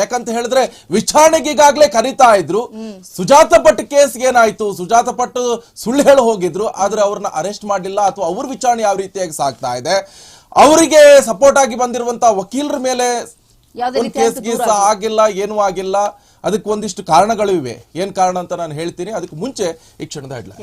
ಯಾಕಂತ ಹೇಳಿದ್ರೆ ವಿಚಾರಣೆಗೆ ಈಗಾಗಲೇ ಕರೀತಾ ಇದ್ರು. ಸುಜಾತ ಭಟ್ ಕೇಸ್ ಏನಾಯ್ತು? ಸುಜಾತ ಭಟ್ ಸುಳ್ಳು ಹೇಳಿ ಹೋಗಿದ್ರು. ಆದ್ರೆ ಅವ್ರನ್ನ ಅರೆಸ್ಟ್ ಮಾಡಲಿಲ್ಲ ಅಥವಾ ಅವ್ರ ವಿಚಾರಣೆ ಯಾವ ರೀತಿಯಾಗಿ ಸಾಗ್ತಾ ಇದೆ. ಅವರಿಗೆ ಸಪೋರ್ಟ್ ಆಗಿ ಬಂದಿರುವಂತ ವಕೀಲರ ಮೇಲೆ ಕೇಸ್ ಗೀಸ್ ಆಗಿಲ್ಲ ಏನೂ ಆಗಿಲ್ಲ. ಅದಕ್ಕೆ ಒಂದಿಷ್ಟು ಕಾರಣಗಳು ಇವೆ. ಏನ್ ಕಾರಣ ಅಂತ ನಾನು ಹೇಳ್ತೀನಿ. ಅದಕ್ಕೆ ಮುಂಚೆ ಈ ಕ್ಷಣದ ಹೆಡ್ಲೈನ್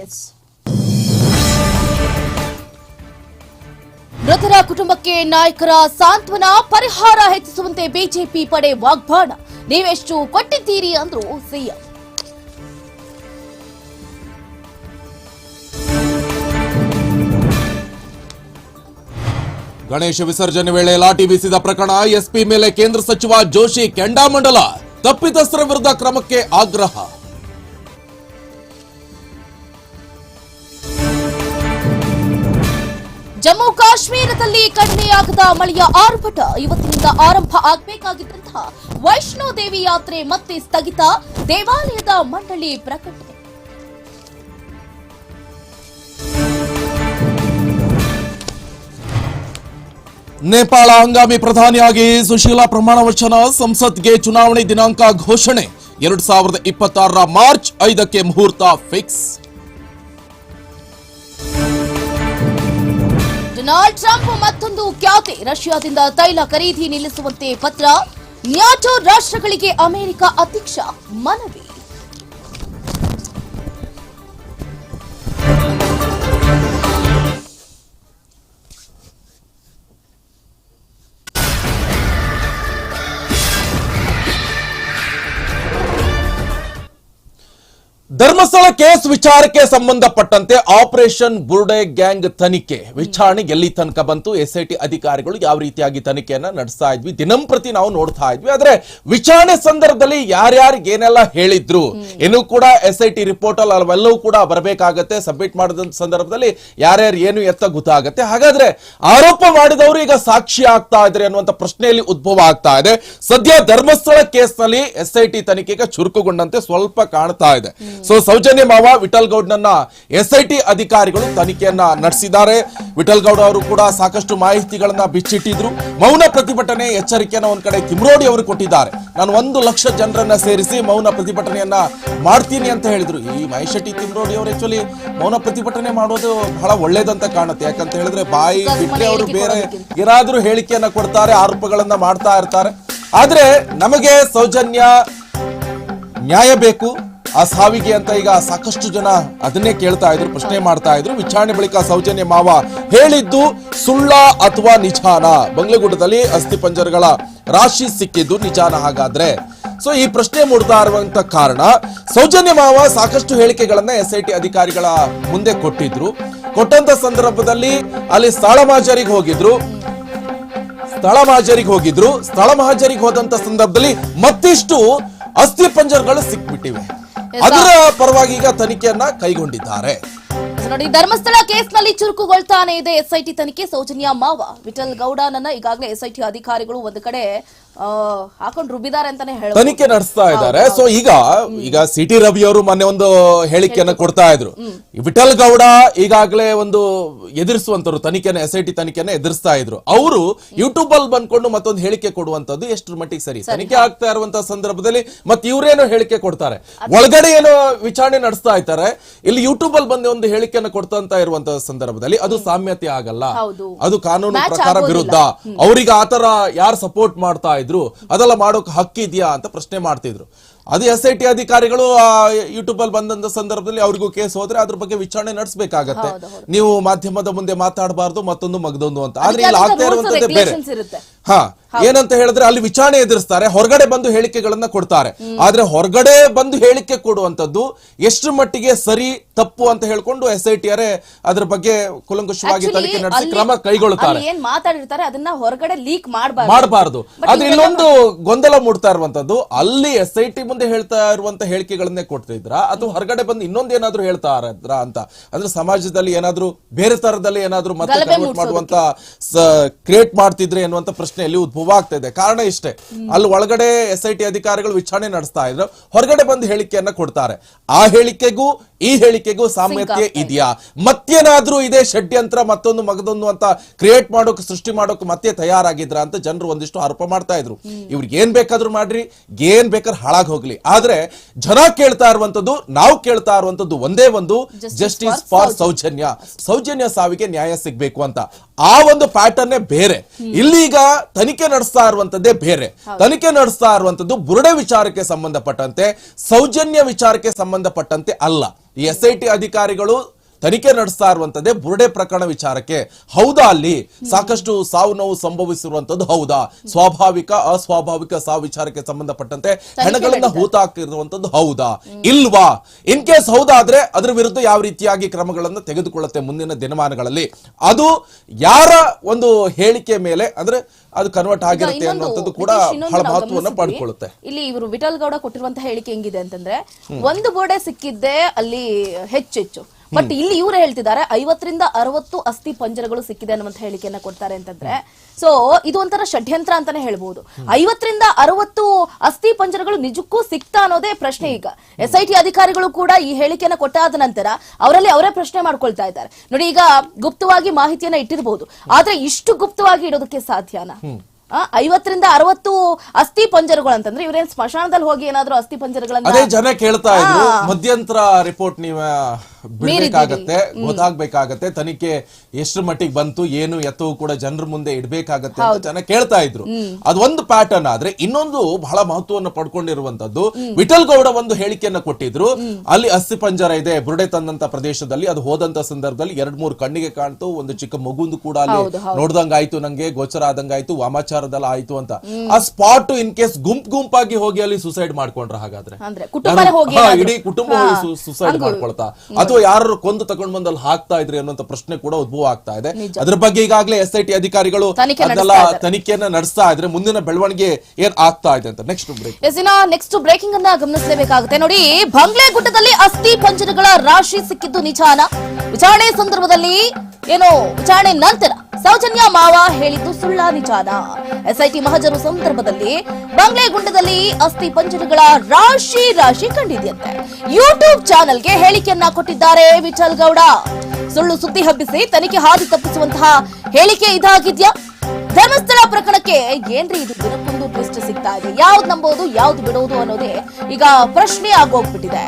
ಮೃತರ ಕುಟುಂಬಕ್ಕೆ ನಾಯಕರ ಸಾಂತ್ವನ ಪರಿಹಾರ ಹೆಚ್ಚಿಸುವಂತೆ ಬಿಜೆಪಿ ಪಡೆ ವಾಗ್ಬಾಣ ನೀವೆಷ್ಟು ಕೊಟ್ಟಿದ್ದೀರಿ ಅಂದ್ರು ಸಿಎಂ. ಗಣೇಶ ವಿಸರ್ಜನೆ ವೇಳೆ ಲಾಠಿ ಬೀಸಿದ ಪ್ರಕರಣ ಎಸ್ಪಿ ಮೇಲೆ ಕೇಂದ್ರ ಸಚಿವ ಜೋಶಿ ಕೆಂಡಾಮಂಡಲ ತಪ್ಪಿತಸ್ಥರ ವಿರುದ್ಧ ಕ್ರಮಕ್ಕೆ ಆಗ್ರಹ. ಜಮ್ಮು ಕಾಶ್ಮೀರದಲ್ಲಿ ಕಡಿಮೆಯಾಗದ ಮಳೆಯ ಆರ್ಭಟ ಇವತ್ತಿನಿಂದ ಆರಂಭ ಆಗಬೇಕಾಗಿದ್ದಂತಹ ವೈಷ್ಣೋ ದೇವಿ ಯಾತ್ರೆ ಮತ್ತೆ ಸ್ಥಗಿತ ದೇವಾಲಯದ ಮಂಡಳಿ ಪ್ರಕಟಣೆ. ನೇಪಾಳ ಹಂಗಾಮಿ ಪ್ರಧಾನಿಯಾಗಿ ಸುಶೀಲಾ ಪ್ರಮಾಣ ವಚನ ಸಂಸತ್ಗೆ ಚುನಾವಣೆ ದಿನಾಂಕ ಘೋಷಣೆ. ಎರಡು ಸಾವಿರದ ಇಪ್ಪತ್ತಾರರ ಮಾರ್ಚ್ ಐದಕ್ಕೆ ಮುಹೂರ್ತ ಫಿಕ್ಸ್. ಡೊನಾಲ್ಡ್ ಟ್ರಂಪ್ ಮತ್ತೊಂದು ಖ್ಯಾತಿ. ರಷ್ಯಾದಿಂದ ತೈಲ ಖರೀದಿ ನಿಲ್ಲಿಸುವಂತೆ ಪತ್ರ. ನ್ಯಾಟೋ ರಾಷ್ಟ್ರಗಳಿಗೆ ಅಮೆರಿಕ ಅಧ್ಯಕ್ಷ ಮನವಿ. ಧರ್ಮಸ್ಥಳ ಕೇಸ್ ವಿಚಾರಕ್ಕೆ ಸಂಬಂಧಪಟ್ಟಂತೆ ಆಪರೇಷನ್ ಬುರ್ಡೆ ಗ್ಯಾಂಗ್ ತನಿಖೆ. ವಿಚಾರಣೆ ಎಲ್ಲಿ ತನಕ ಬಂತು? ಎಸ್ಐಟಿ ಅಧಿಕಾರಿಗಳು ಯಾವ ರೀತಿಯಾಗಿ ತನಿಖೆಯನ್ನ ನಡೆಸ್ತಾ ಇದ್ವಿ? ದಿನಂಪ್ರತಿ ನಾವು ನೋಡ್ತಾ ಇದ್ವಿ. ಆದ್ರೆ ವಿಚಾರಣೆ ಸಂದರ್ಭದಲ್ಲಿ ಯಾರ್ಯಾರಿಗೆ ಏನೆಲ್ಲ ಹೇಳಿದ್ರು? ಏನು ಕೂಡ ಎಸ್ಐಟಿ ರಿಪೋರ್ಟ್ ಅಲ್ಲಿ ಅವೆಲ್ಲವೂ ಕೂಡ ಬರಬೇಕಾಗತ್ತೆ. ಸಬ್ಮಿಟ್ ಮಾಡಿದ ಸಂದರ್ಭದಲ್ಲಿ ಯಾರ್ಯಾರು ಏನು ಎತ್ತ ಗೊತ್ತಾಗತ್ತೆ? ಹಾಗಾದ್ರೆ ಆರೋಪ ಮಾಡಿದವರು ಈಗ ಸಾಕ್ಷಿ ಆಗ್ತಾ ಇದ್ರೆ ಅನ್ನುವಂತ ಪ್ರಶ್ನೆಯಲ್ಲಿ ಉದ್ಭವ ಆಗ್ತಾ ಇದೆ. ಸದ್ಯ ಧರ್ಮಸ್ಥಳ ಕೇಸ್ನಲ್ಲಿ ಎಸ್ಐಟಿ ತನಿಖೆಗೆ ಚುರುಕುಗೊಂಡಂತೆ ಸ್ವಲ್ಪ ಕಾಣ್ತಾ ಇದೆ. ಸೊ ಸೌಜನ್ಯ ಮಾವ ವಿಠಲ್ ಗೌಡ್ನನ್ನ ಎಸ್ ಐ ಟಿ ಅಧಿಕಾರಿಗಳು ತನಿಖೆಯನ್ನ ನಡೆಸಿದ್ದಾರೆ. ವಿಠಲ್ ಗೌಡ ಅವರು ಕೂಡ ಸಾಕಷ್ಟು ಮಾಹಿತಿಗಳನ್ನ ಬಿಚ್ಚಿಟ್ಟಿದ್ರು. ಮೌನ ಪ್ರತಿಭಟನೆ ಎಚ್ಚರಿಕೆಯನ್ನ ಒಂದ್ ಕಡೆ ಕಿಮ್ರೋಡಿ ಅವರು ಕೊಟ್ಟಿದ್ದಾರೆ. ನಾನು ಒಂದು ಲಕ್ಷ ಜನರನ್ನ ಸೇರಿಸಿ ಮೌನ ಪ್ರತಿಭಟನೆಯನ್ನ ಮಾಡ್ತೀನಿ ಅಂತ ಹೇಳಿದ್ರು. ಈ ಮಹೇಶ್ ಶೆಟ್ಟಿ ತಿಮ್ರೋಡಿ ಅವರು ಆಕ್ಚುಲಿ ಮೌನ ಪ್ರತಿಭಟನೆ ಮಾಡೋದು ಬಹಳ ಒಳ್ಳೇದಂತ ಕಾಣುತ್ತೆ. ಯಾಕಂತ ಹೇಳಿದ್ರೆ ಬಾಯಿ ಬಿಟ್ಟರೆ ಅವರು ಬೇರೆ. ಏನಾದ್ರೂ ಹೇಳಿಕೆಯನ್ನ ಕೊಡ್ತಾರೆ ಆರೋಪಗಳನ್ನ ಮಾಡ್ತಾ ಇರ್ತಾರೆ. ಆದ್ರೆ ನಮಗೆ ಸೌಜನ್ಯ ನ್ಯಾಯ ಬೇಕು. ಆ ಸಾವಿಗೆ ಅಂತ ಈಗ ಸಾಕಷ್ಟು ಜನ ಅದನ್ನೇ ಕೇಳ್ತಾ ಇದ್ರು, ಪ್ರಶ್ನೆ ಮಾಡ್ತಾ ಇದ್ರು. ವಿಚಾರಣೆ ಬಳಿಕ ಸೌಜನ್ಯ ಮಾವ ಹೇಳಿದ್ದು ಸುಳ್ಳ ಅಥವಾ ನಿಜಾನ? ಬಂಗ್ಲೆಗುಡ್ಡದಲ್ಲಿ ಅಸ್ಥಿಪಂಜರಗಳ ರಾಶಿ ಸಿಕ್ಕಿದ್ದು ನಿಜಾನ ಹಾಗಾದ್ರೆ. ಸೊ ಈ ಪ್ರಶ್ನೆ ಮೂಡ್ತಾ ಇರುವಂತ ಕಾರಣ, ಸೌಜನ್ಯ ಮಾವ ಸಾಕಷ್ಟು ಹೇಳಿಕೆಗಳನ್ನ ಎಸ್ ಐ ಟಿ ಅಧಿಕಾರಿಗಳ ಮುಂದೆ ಕೊಟ್ಟಿದ್ರು. ಕೊಟ್ಟಂತ ಸಂದರ್ಭದಲ್ಲಿ ಅಲ್ಲಿ ಸ್ಥಳ ಮಹಾಜರಿಗೆ ಹೋಗಿದ್ರು. ಸ್ಥಳ ಮಹಾಜರಿಗೆ ಹೋಗಿದ್ರು. ಸ್ಥಳ ಮಹಾಜರಿಗೆ ಹೋದಂತ ಸಂದರ್ಭದಲ್ಲಿ ಮತ್ತಿಷ್ಟು ಅಸ್ಥಿ ಪಂಜರಗಳು ಸಿಕ್ಬಿಟ್ಟಿವೆ. ಅದರ ಪರವಾಗಿ ಈಗ ತನಿಖೆಯನ್ನ ಕೈಗೊಂಡಿದ್ದಾರೆ. ನೋಡಿ ಧರ್ಮಸ್ಥಳ ಕೇಸ್ನಲ್ಲಿ ಚುರುಕುಗೊಳ್ತಾನೆ ಇದೆ ಎಸ್ಐಟಿ ತನಿಖೆ. ಸೌಜನ್ಯ ಮಾವ ವಿಠಲ್ ಗೌಡನನ್ನ ಈಗಾಗಲೇ ಎಸ್ಐಟಿ ಅಧಿಕಾರಿಗಳು ಒಂದು ಕಡೆ ಹಾಕೊಂಡು ರುಬ್ಬಿದ್ದಾರೆ ಅಂತಾನೆ ಹೇಳ ತನಿಖೆ ನಡೆಸ್ತಾ ಇದ್ದಾರೆ. ಸೊ ಈಗ ಈಗ ಸಿ ಟಿ ರವಿ ಅವರು ಮೊನ್ನೆ ಒಂದು ಹೇಳಿಕೆಯನ್ನ ಕೊಡ್ತಾ ಇದ್ರು. ವಿಠಲ್ ಗೌಡ ಈಗಾಗಲೇ ಒಂದು ಎದುರಿಸುವಂತರು ತನಿಖೆನ ಎಸ್ ಐ ಟಿ ತನಿಖೆನ ಎದುರಿಸ್ತಾ ಇದ್ರು. ಅವರು ಯೂಟ್ಯೂಬ್ ಅಲ್ಲಿ ಬಂದ್ಕೊಂಡು ಮತ್ತೊಂದು ಹೇಳಿಕೆ ಕೊಡುವಂತದ್ದು ಎಷ್ಟು ಮಟ್ಟಿಗೆ ಸರಿ. ತನಿಖೆ ಆಗ್ತಾ ಇರುವಂತಹ ಸಂದರ್ಭದಲ್ಲಿ ಮತ್ತೆ ಇವರೇನೋ ಹೇಳಿಕೆ ಕೊಡ್ತಾರೆ. ಒಳಗಡೆ ಏನೋ ವಿಚಾರಣೆ ನಡೆಸ್ತಾ ಇದ್ದಾರೆ. ಇಲ್ಲಿ ಯೂಟ್ಯೂಬ್ ಅಲ್ಲಿ ಬಂದು ಒಂದು ಹೇಳಿಕೆಯನ್ನು ಕೊಡ್ತಂತ ಇರುವಂತಹ ಸಂದರ್ಭದಲ್ಲಿ ಅದು ಸಾಮ್ಯತೆ ಆಗಲ್ಲ. ಅದು ಕಾನೂನು ಪ್ರಕಾರ ವಿರುದ್ಧ. ಅವರಿಗೆ ಆತರ ಯಾರು ಸಪೋರ್ಟ್ ಮಾಡ್ತಾ ಇದ್ರು ಅದೆಲ್ಲ ಮಾಡೋಕೆ ಹಕ್ಕಿದ್ಯಾ ಅಂತ ಪ್ರಶ್ನೆ ಮಾಡ್ತಿದ್ರು ಅದು ಎಸ್ ಐ ಟಿ ಅಧಿಕಾರಿಗಳು ಯೂಟ್ಯೂಬ್ ಅಲ್ಲಿ ಬಂದಂತ ಸಂದರ್ಭದಲ್ಲಿ ಅವ್ರಿಗೂ ಕೇಸ್ ಹೋದ್ರೆ ಅದ್ರ ಬಗ್ಗೆ ವಿಚಾರಣೆ ನಡೆಸಬೇಕಾಗತ್ತೆ. ನೀವು ಮಾಧ್ಯಮದ ಮುಂದೆ ಮಾತಾಡಬಾರ್ದು ಮತ್ತೊಂದು ಮಗದೊಂದು ಅಂತ ಆದ್ರೆ ಇಲ್ಲಿ ಆಗ್ತಾ ಇರುವಂತದ್ದೇ ಬೇರೆ. ಹಾ ಏನಂತ ಹೇಳಿದ್ರೆ ಅಲ್ಲಿ ವಿಚಾರಣೆ ಎದುರಿಸ್ತಾರೆ ಹೊರಗಡೆ ಬಂದು ಹೇಳಿಕೆಗಳನ್ನ ಕೊಡ್ತಾರೆ. ಆದ್ರೆ ಹೊರಗಡೆ ಬಂದು ಹೇಳಿಕೆ ಕೊಡುವಂತದ್ದು ಎಷ್ಟು ಮಟ್ಟಿಗೆ ಸರಿ ತಪ್ಪು ಅಂತ ಹೇಳ್ಕೊಂಡು ಎಸ್ ಐ ಟಿ ಆರ್ ಅದ್ರ ಬಗ್ಗೆ ಕುಲಂಕುಷವಾಗಿ ತನಿಖೆ ನಡೆಸಿ ಕ್ರಮ ಕೈಗೊಳ್ಳುತ್ತಾರೆ. ಏನ್ ಮಾತಾಡಿರ್ತಾರೆ ಅದನ್ನ ಹೊರಗಡೆ ಲೀಕ್ ಮಾಡಬಾರ್ದು. ಮಾಡಬಾರದು. ಆದ್ರೆ ಇನ್ನೊಂದು ಗೊಂದಲ ಮೂಡ್ತಾ ಇರುವಂತದ್ದು ಅಲ್ಲಿ ಎಸ್ ಐ ಟಿ ಮುಂದೆ ಹೇಳ್ತಾ ಇರುವಂತ ಹೇಳಿಕೆಗಳನ್ನೇ ಕೊಡ್ತಿದ್ರ ಅಥವಾ ಹೊರಗಡೆ ಬಂದು ಇನ್ನೊಂದ್ ಏನಾದ್ರು ಹೇಳ್ತಾ ಇದ್ರ ಅಂತ. ಅಂದ್ರೆ ಸಮಾಜದಲ್ಲಿ ಏನಾದ್ರು ಬೇರೆ ತರದಲ್ಲಿ ಏನಾದ್ರು ಮತ್ತೆ ಮಾಡುವಂತ ಕ್ರಿಯೇಟ್ ಮಾಡ್ತಿದ್ರೆ ಎನ್ನುವಂತ ಪ್ರಶ್ನೆಯಲ್ಲಿ ಉದ್ಭವ ಆಗ್ತಾ ಇದೆ. ಕಾರಣ ಇಷ್ಟೇ. ಅಲ್ಲಿ ಒಳಗಡೆ ಎಸ್ ಅಧಿಕಾರಿಗಳು ವಿಚಾರಣೆ ನಡೆಸ್ತಾ ಇದ್ರು. ಹೊರಗಡೆ ಬಂದು ಹೇಳಿಕೆಯನ್ನ ಕೊಡ್ತಾರೆ. ಆ ಹೇಳಿಕೆಗೂ ಈ ಹೇಳಿಕೆಗೂ ಸಾಮ್ಯತೆ ಇದೆಯಾ? ಮತ್ತೇನಾದ್ರೂ ಇದೆ ಷಡ್ಯಂತ್ರ ಮತ್ತೊಂದು ಮಗದೊಂದು ಅಂತ ಕ್ರಿಯೇಟ್ ಮಾಡೋಕೆ ಸೃಷ್ಟಿ ಮಾಡೋಕೆ ಮತ್ತೆ ತಯಾರಾಗಿದ್ರ ಅಂತ ಜನರು ಒಂದಿಷ್ಟು ಆರೋಪ ಮಾಡ್ತಾ ಇದ್ರು. ಇವ್ರಿಗೆ ಏನ್ ಬೇಕಾದ್ರೂ ಮಾಡ್ರಿ ಏನ್ ಬೇಕಾದ್ರೂ ಹಾಳಾಗ್ ಹೋಗ್ಲಿ. ಆದ್ರೆ ಜನ ಕೇಳ್ತಾ ಇರುವಂತದ್ದು ನಾವು ಕೇಳ್ತಾ ಇರುವಂತದ್ದು ಒಂದೇ ಒಂದು ಜಸ್ಟಿಸ್ ಫಾರ್ ಸೌಜನ್ಯ. ಸೌಜನ್ಯ. ಸಾವಿಗೆ ನ್ಯಾಯ ಸಿಗ್ಬೇಕು ಅಂತ. ಆ ಒಂದು ಪ್ಯಾಟರ್ನೇ ಬೇರೆ. ಇಲ್ಲಿಗ ತನಿಖೆ ನಡೆಸ್ತಾ ಇರುವಂತದ್ದೇ ಬೇರೆ. ತನಿಖೆ ನಡೆಸ್ತಾ ಇರುವಂತದ್ದು ಬುರುಡೆ ವಿಚಾರಕ್ಕೆ ಸಂಬಂಧಪಟ್ಟಂತೆ ಸೌಜನ್ಯ ವಿಚಾರಕ್ಕೆ ಸಂಬಂಧಪಟ್ಟಂತೆ ಅಲ್ಲ. ಎಸ್ ಐ ಟಿ ಅಧಿಕಾರಿಗಳು ತನಿಖೆ ನಡೆಸ್ತಾ ಇರುವಂತದ್ದೇ ಬುರುಡೆ ಪ್ರಕರಣ ವಿಚಾರಕ್ಕೆ. ಹೌದಾ ಅಲ್ಲಿ? ಸಾಕಷ್ಟು ಸಾವು ನೋವು ಸಂಭವಿಸಿರುವಂತದ್ದು ಹೌದಾ? ಸ್ವಾಭಾವಿಕ ಅಸ್ವಾಭಾವಿಕ ಸಾವು ವಿಚಾರಕ್ಕೆ ಸಂಬಂಧಪಟ್ಟಂತೆ ಹೆಣಗಳನ್ನ ಹೂತಾಕಿರುವಂತದ್ದು ಹೌದಾ? ಇಲ್ವಾ? ಇನ್ ಕೇಸ್ ಹೌದಾದ್ರೆ ಅದ್ರ ವಿರುದ್ಧ ಯಾವ ರೀತಿಯಾಗಿ ಕ್ರಮಗಳನ್ನು ತೆಗೆದುಕೊಳ್ಳುತ್ತೆ ಮುಂದಿನ ದಿನಮಾನಗಳಲ್ಲಿ? ಅದು ಯಾರ ಒಂದು ಹೇಳಿಕೆ ಮೇಲೆ ಅಂದ್ರೆ ಅದು ಕನ್ವರ್ಟ್ ಆಗಿರುತ್ತೆ ಅನ್ನುವಂಥದ್ದು ಕೂಡ ಬಹಳ ಮಹತ್ವವನ್ನು ಪಡ್ಕೊಳ್ಳುತ್ತೆ. ಇಲ್ಲಿ ಇವರು ವಿಠಲ್ ಗೌಡ ಕೊಟ್ಟಿರುವಂತಹ ಹೇಳಿಕೆ ಹೆಂಗಿದೆ ಅಂತಂದ್ರೆ ಒಂದು ಬೋರ್ಡೆ ಸಿಕ್ಕಿದ್ದೆ ಅಲ್ಲಿ ಹೆಚ್ಚೆಚ್ಚು. ಬಟ್ ಇಲ್ಲಿ ಇವರು ಹೇಳ್ತಿದ್ದಾರೆ, ಐವತ್ತರಿಂದ ಅರವತ್ತು ಅಸ್ಥಿ ಪಂಜರಗಳು ಸಿಕ್ಕಿದೆ ಅನ್ನುವಂತ ಹೇಳಿಕೆಯನ್ನ ಕೊಡ್ತಾರೆ ಅಂತಂದ್ರೆ ಸೊ ಇದು ಒಂಥರ ಷಡ್ಯಂತ್ರ ಅಂತಾನೆ ಹೇಳ್ಬಹುದು ಐವತ್ತರಿಂದ ಅರವತ್ತು ಅಸ್ಥಿ ಪಂಜರಗಳು ನಿಜಕ್ಕೂ ಸಿಕ್ತಾ ಅನ್ನೋದೇ ಪ್ರಶ್ನೆ ಈಗ. ಎಸ್ ಐ ಟಿ ಅಧಿಕಾರಿಗಳು ಕೂಡ ಈ ಹೇಳಿಕೆಯನ್ನ ಕೊಟ್ಟಾದ ನಂತರ ಅವರಲ್ಲಿ ಅವರೇ ಪ್ರಶ್ನೆ ಮಾಡ್ಕೊಳ್ತಾ ಇದ್ದಾರೆ. ನೋಡಿ, ಈಗ ಗುಪ್ತವಾಗಿ ಮಾಹಿತಿಯನ್ನ ಇಟ್ಟಿರಬಹುದು ಆದ್ರೆ ಇಷ್ಟು ಗುಪ್ತವಾಗಿ ಇಡೋದಕ್ಕೆ ಸಾಧ್ಯನಾ? ಐವತ್ತರಿಂದ ಅರವತ್ತು ಅಸ್ಥಿ ಪಂಜರಗಳು ಅಂತಂದ್ರೆ ಇವ್ರೇನ್ ಸ್ಮಶಾನದಲ್ಲಿ ಹೋಗಿ ಏನಾದ್ರು ಅಸ್ಥಿ ಪಂಜರಗಳನ್ನ ಅದೇ ಜನ ಕೇಳ್ತಾ ಇದ್ರು ಮಧ್ಯಂತರ ರಿಪೋರ್ಟ್ ನೀವ ಬಿಡ್ಬೇಕಾಗತ್ತೆ ಗೊತ್ತಾಗ್ಬೇಕಾಗತ್ತೆ ತನಿಖೆ ಎಷ್ಟು ಮಟ್ಟಿಗೆ ಬಂತು ಏನು ಎತ್ತವು ಕೂಡ ಜನರ ಮುಂದೆ ಇಡ್ಬೇಕಾಗತ್ತೆ ಅಂತ ಜನ ಕೇಳ್ತಾ ಇದ್ರು. ಅದೊಂದು ಪ್ಯಾಟರ್ನ್ ಆದ್ರೆ ಇನ್ನೊಂದು ಬಹಳ ಮಹತ್ವವನ್ನು ಪಡ್ಕೊಂಡಿರುವಂತದ್ದು ವಿಠಲ್ ಗೌಡ ಒಂದು ಹೇಳಿಕೆಯನ್ನ ಕೊಟ್ಟಿದ್ರು ಅಲ್ಲಿ ಅಸ್ಥಿ ಪಂಜರ ಇದೆ ಬುರುಡೆ ತಂದಂತ ಪ್ರದೇಶದಲ್ಲಿ ಅದು ಹೋದಂತ ಸಂದರ್ಭದಲ್ಲಿ ಎರಡ್ ಮೂರು ಕಣ್ಣಿಗೆ ಕಾಣ್ತು ಒಂದು ಚಿಕ್ಕ ಮಗುಂದು ಕೂಡ ಅಲ್ಲಿ ನೋಡ್ದಂಗಾಯ್ತು ನಂಗೆ ಗೋಚರ ಆದಂಗಾಯ್ತು ವಾಮಾಚಾರದಲ್ಲ ಆಯ್ತು ಅಂತ. ಆ ಸ್ಪಾಟ್ ಇನ್ ಕೇಸ್ ಗುಂಪ್ ಗುಂಪಾಗಿ ಹೋಗಿ ಅಲ್ಲಿ ಸುಸೈಡ್ ಮಾಡ್ಕೊಂಡ್ರ ಹಾಗಾದ್ರೆ. ಇಡೀ ಕುಟುಂಬ ಸುಸೈಡ್ ಮಾಡ್ಕೊಳ್ತಾ. ಅಥವಾ ಯಾರು ಕೊಂದು ತಗೊಂಡ್ ಬಂದಲ್ಲಿ ಅಲ್ಲಿ ಹಾಕ್ತಾ ಇದ್ರಿ ಅನ್ನೋಂತ ಪ್ರಶ್ನೆ ಕೂಡ ಉದ್ಭವ ಆಗ್ತಾ ಇದೆ. ಅದ್ರ ಬಗ್ಗೆ ಈಗಾಗಲೇ ಎಸ್ ಐ ಟಿ ಅಧಿಕಾರಿಗಳು ಅದೆಲ್ಲ. ತನಿಖೆಯನ್ನ ನಡೆಸ್ತಾ ಇದ್ರೆ ಮುಂದಿನ ಬೆಳವಣಿಗೆ ಏನ್ ಆಗ್ತಾ ಇದೆ ಅಂತ. ನೆಕ್ಸ್ಟ್ ಬ್ರೇಕ್ ನೆಕ್ಸ್ಟ್ ಬ್ರೇಕಿಂಗ್ ಅನ್ನ ಗಮನಿಸಲೇಬೇಕಾಗುತ್ತೆ. ನೋಡಿ ಬಂಗ್ಲೆ ಗುಡ್ಡದಲ್ಲಿ ಅಸ್ಥಿ ಪಂಜರಗಳ ರಾಶಿ ಸಿಕ್ಕಿದ್ದು ನಿಜಾನ. ವಿಚಾರಣೆ ಸಂದರ್ಭದಲ್ಲಿ ಏನು ವಿಚಾರಣೆ ನಂತರ ಸೌಜನ್ಯ ಮಾವ ಹೇಳಿದ್ದು ಸುಳ್ಳ ನಿಜಾನ. ಎಸ್ಐಟಿ ಮಹಜರು ಸಂದರ್ಭದಲ್ಲಿ ಬಂಗ್ಲೆ ಗುಂಡದಲ್ಲಿ ಅಸ್ಥಿ ಪಂಜರಗಳ ರಾಶಿ ರಾಶಿ ಕಂಡಿದೆಯಂತೆ. ಯೂಟ್ಯೂಬ್ ಚಾನೆಲ್ಗೆ ಹೇಳಿಕೆಯನ್ನ ಕೊಟ್ಟಿದ್ದಾರೆ ವಿಠಲ್ ಗೌಡ. ಸುಳ್ಳು ಸುದ್ದಿ ಹಬ್ಬಿಸಿ ತನಿಖೆ ಹಾದಿ ತಪ್ಪಿಸುವಂತಹ ಹೇಳಿಕೆ ಇದಾಗಿದ್ಯಾ? ಧರ್ಮಸ್ಥಳ ಪ್ರಕರಣಕ್ಕೆ ಏನ್ರಿ ಇದು ದಿನಕ್ಕೊಂದು ಟ್ವಿಸ್ಟ್ ಸಿಗ್ತಾ ಇದೆ ಯಾವ್ದು ನಂಬೋದು, ಯಾವ್ದು ಬಿಡೋದು ಅನ್ನೋದೇ ಈಗ ಪ್ರಶ್ನೆ ಆಗೋಗ್ಬಿಟ್ಟಿದೆ.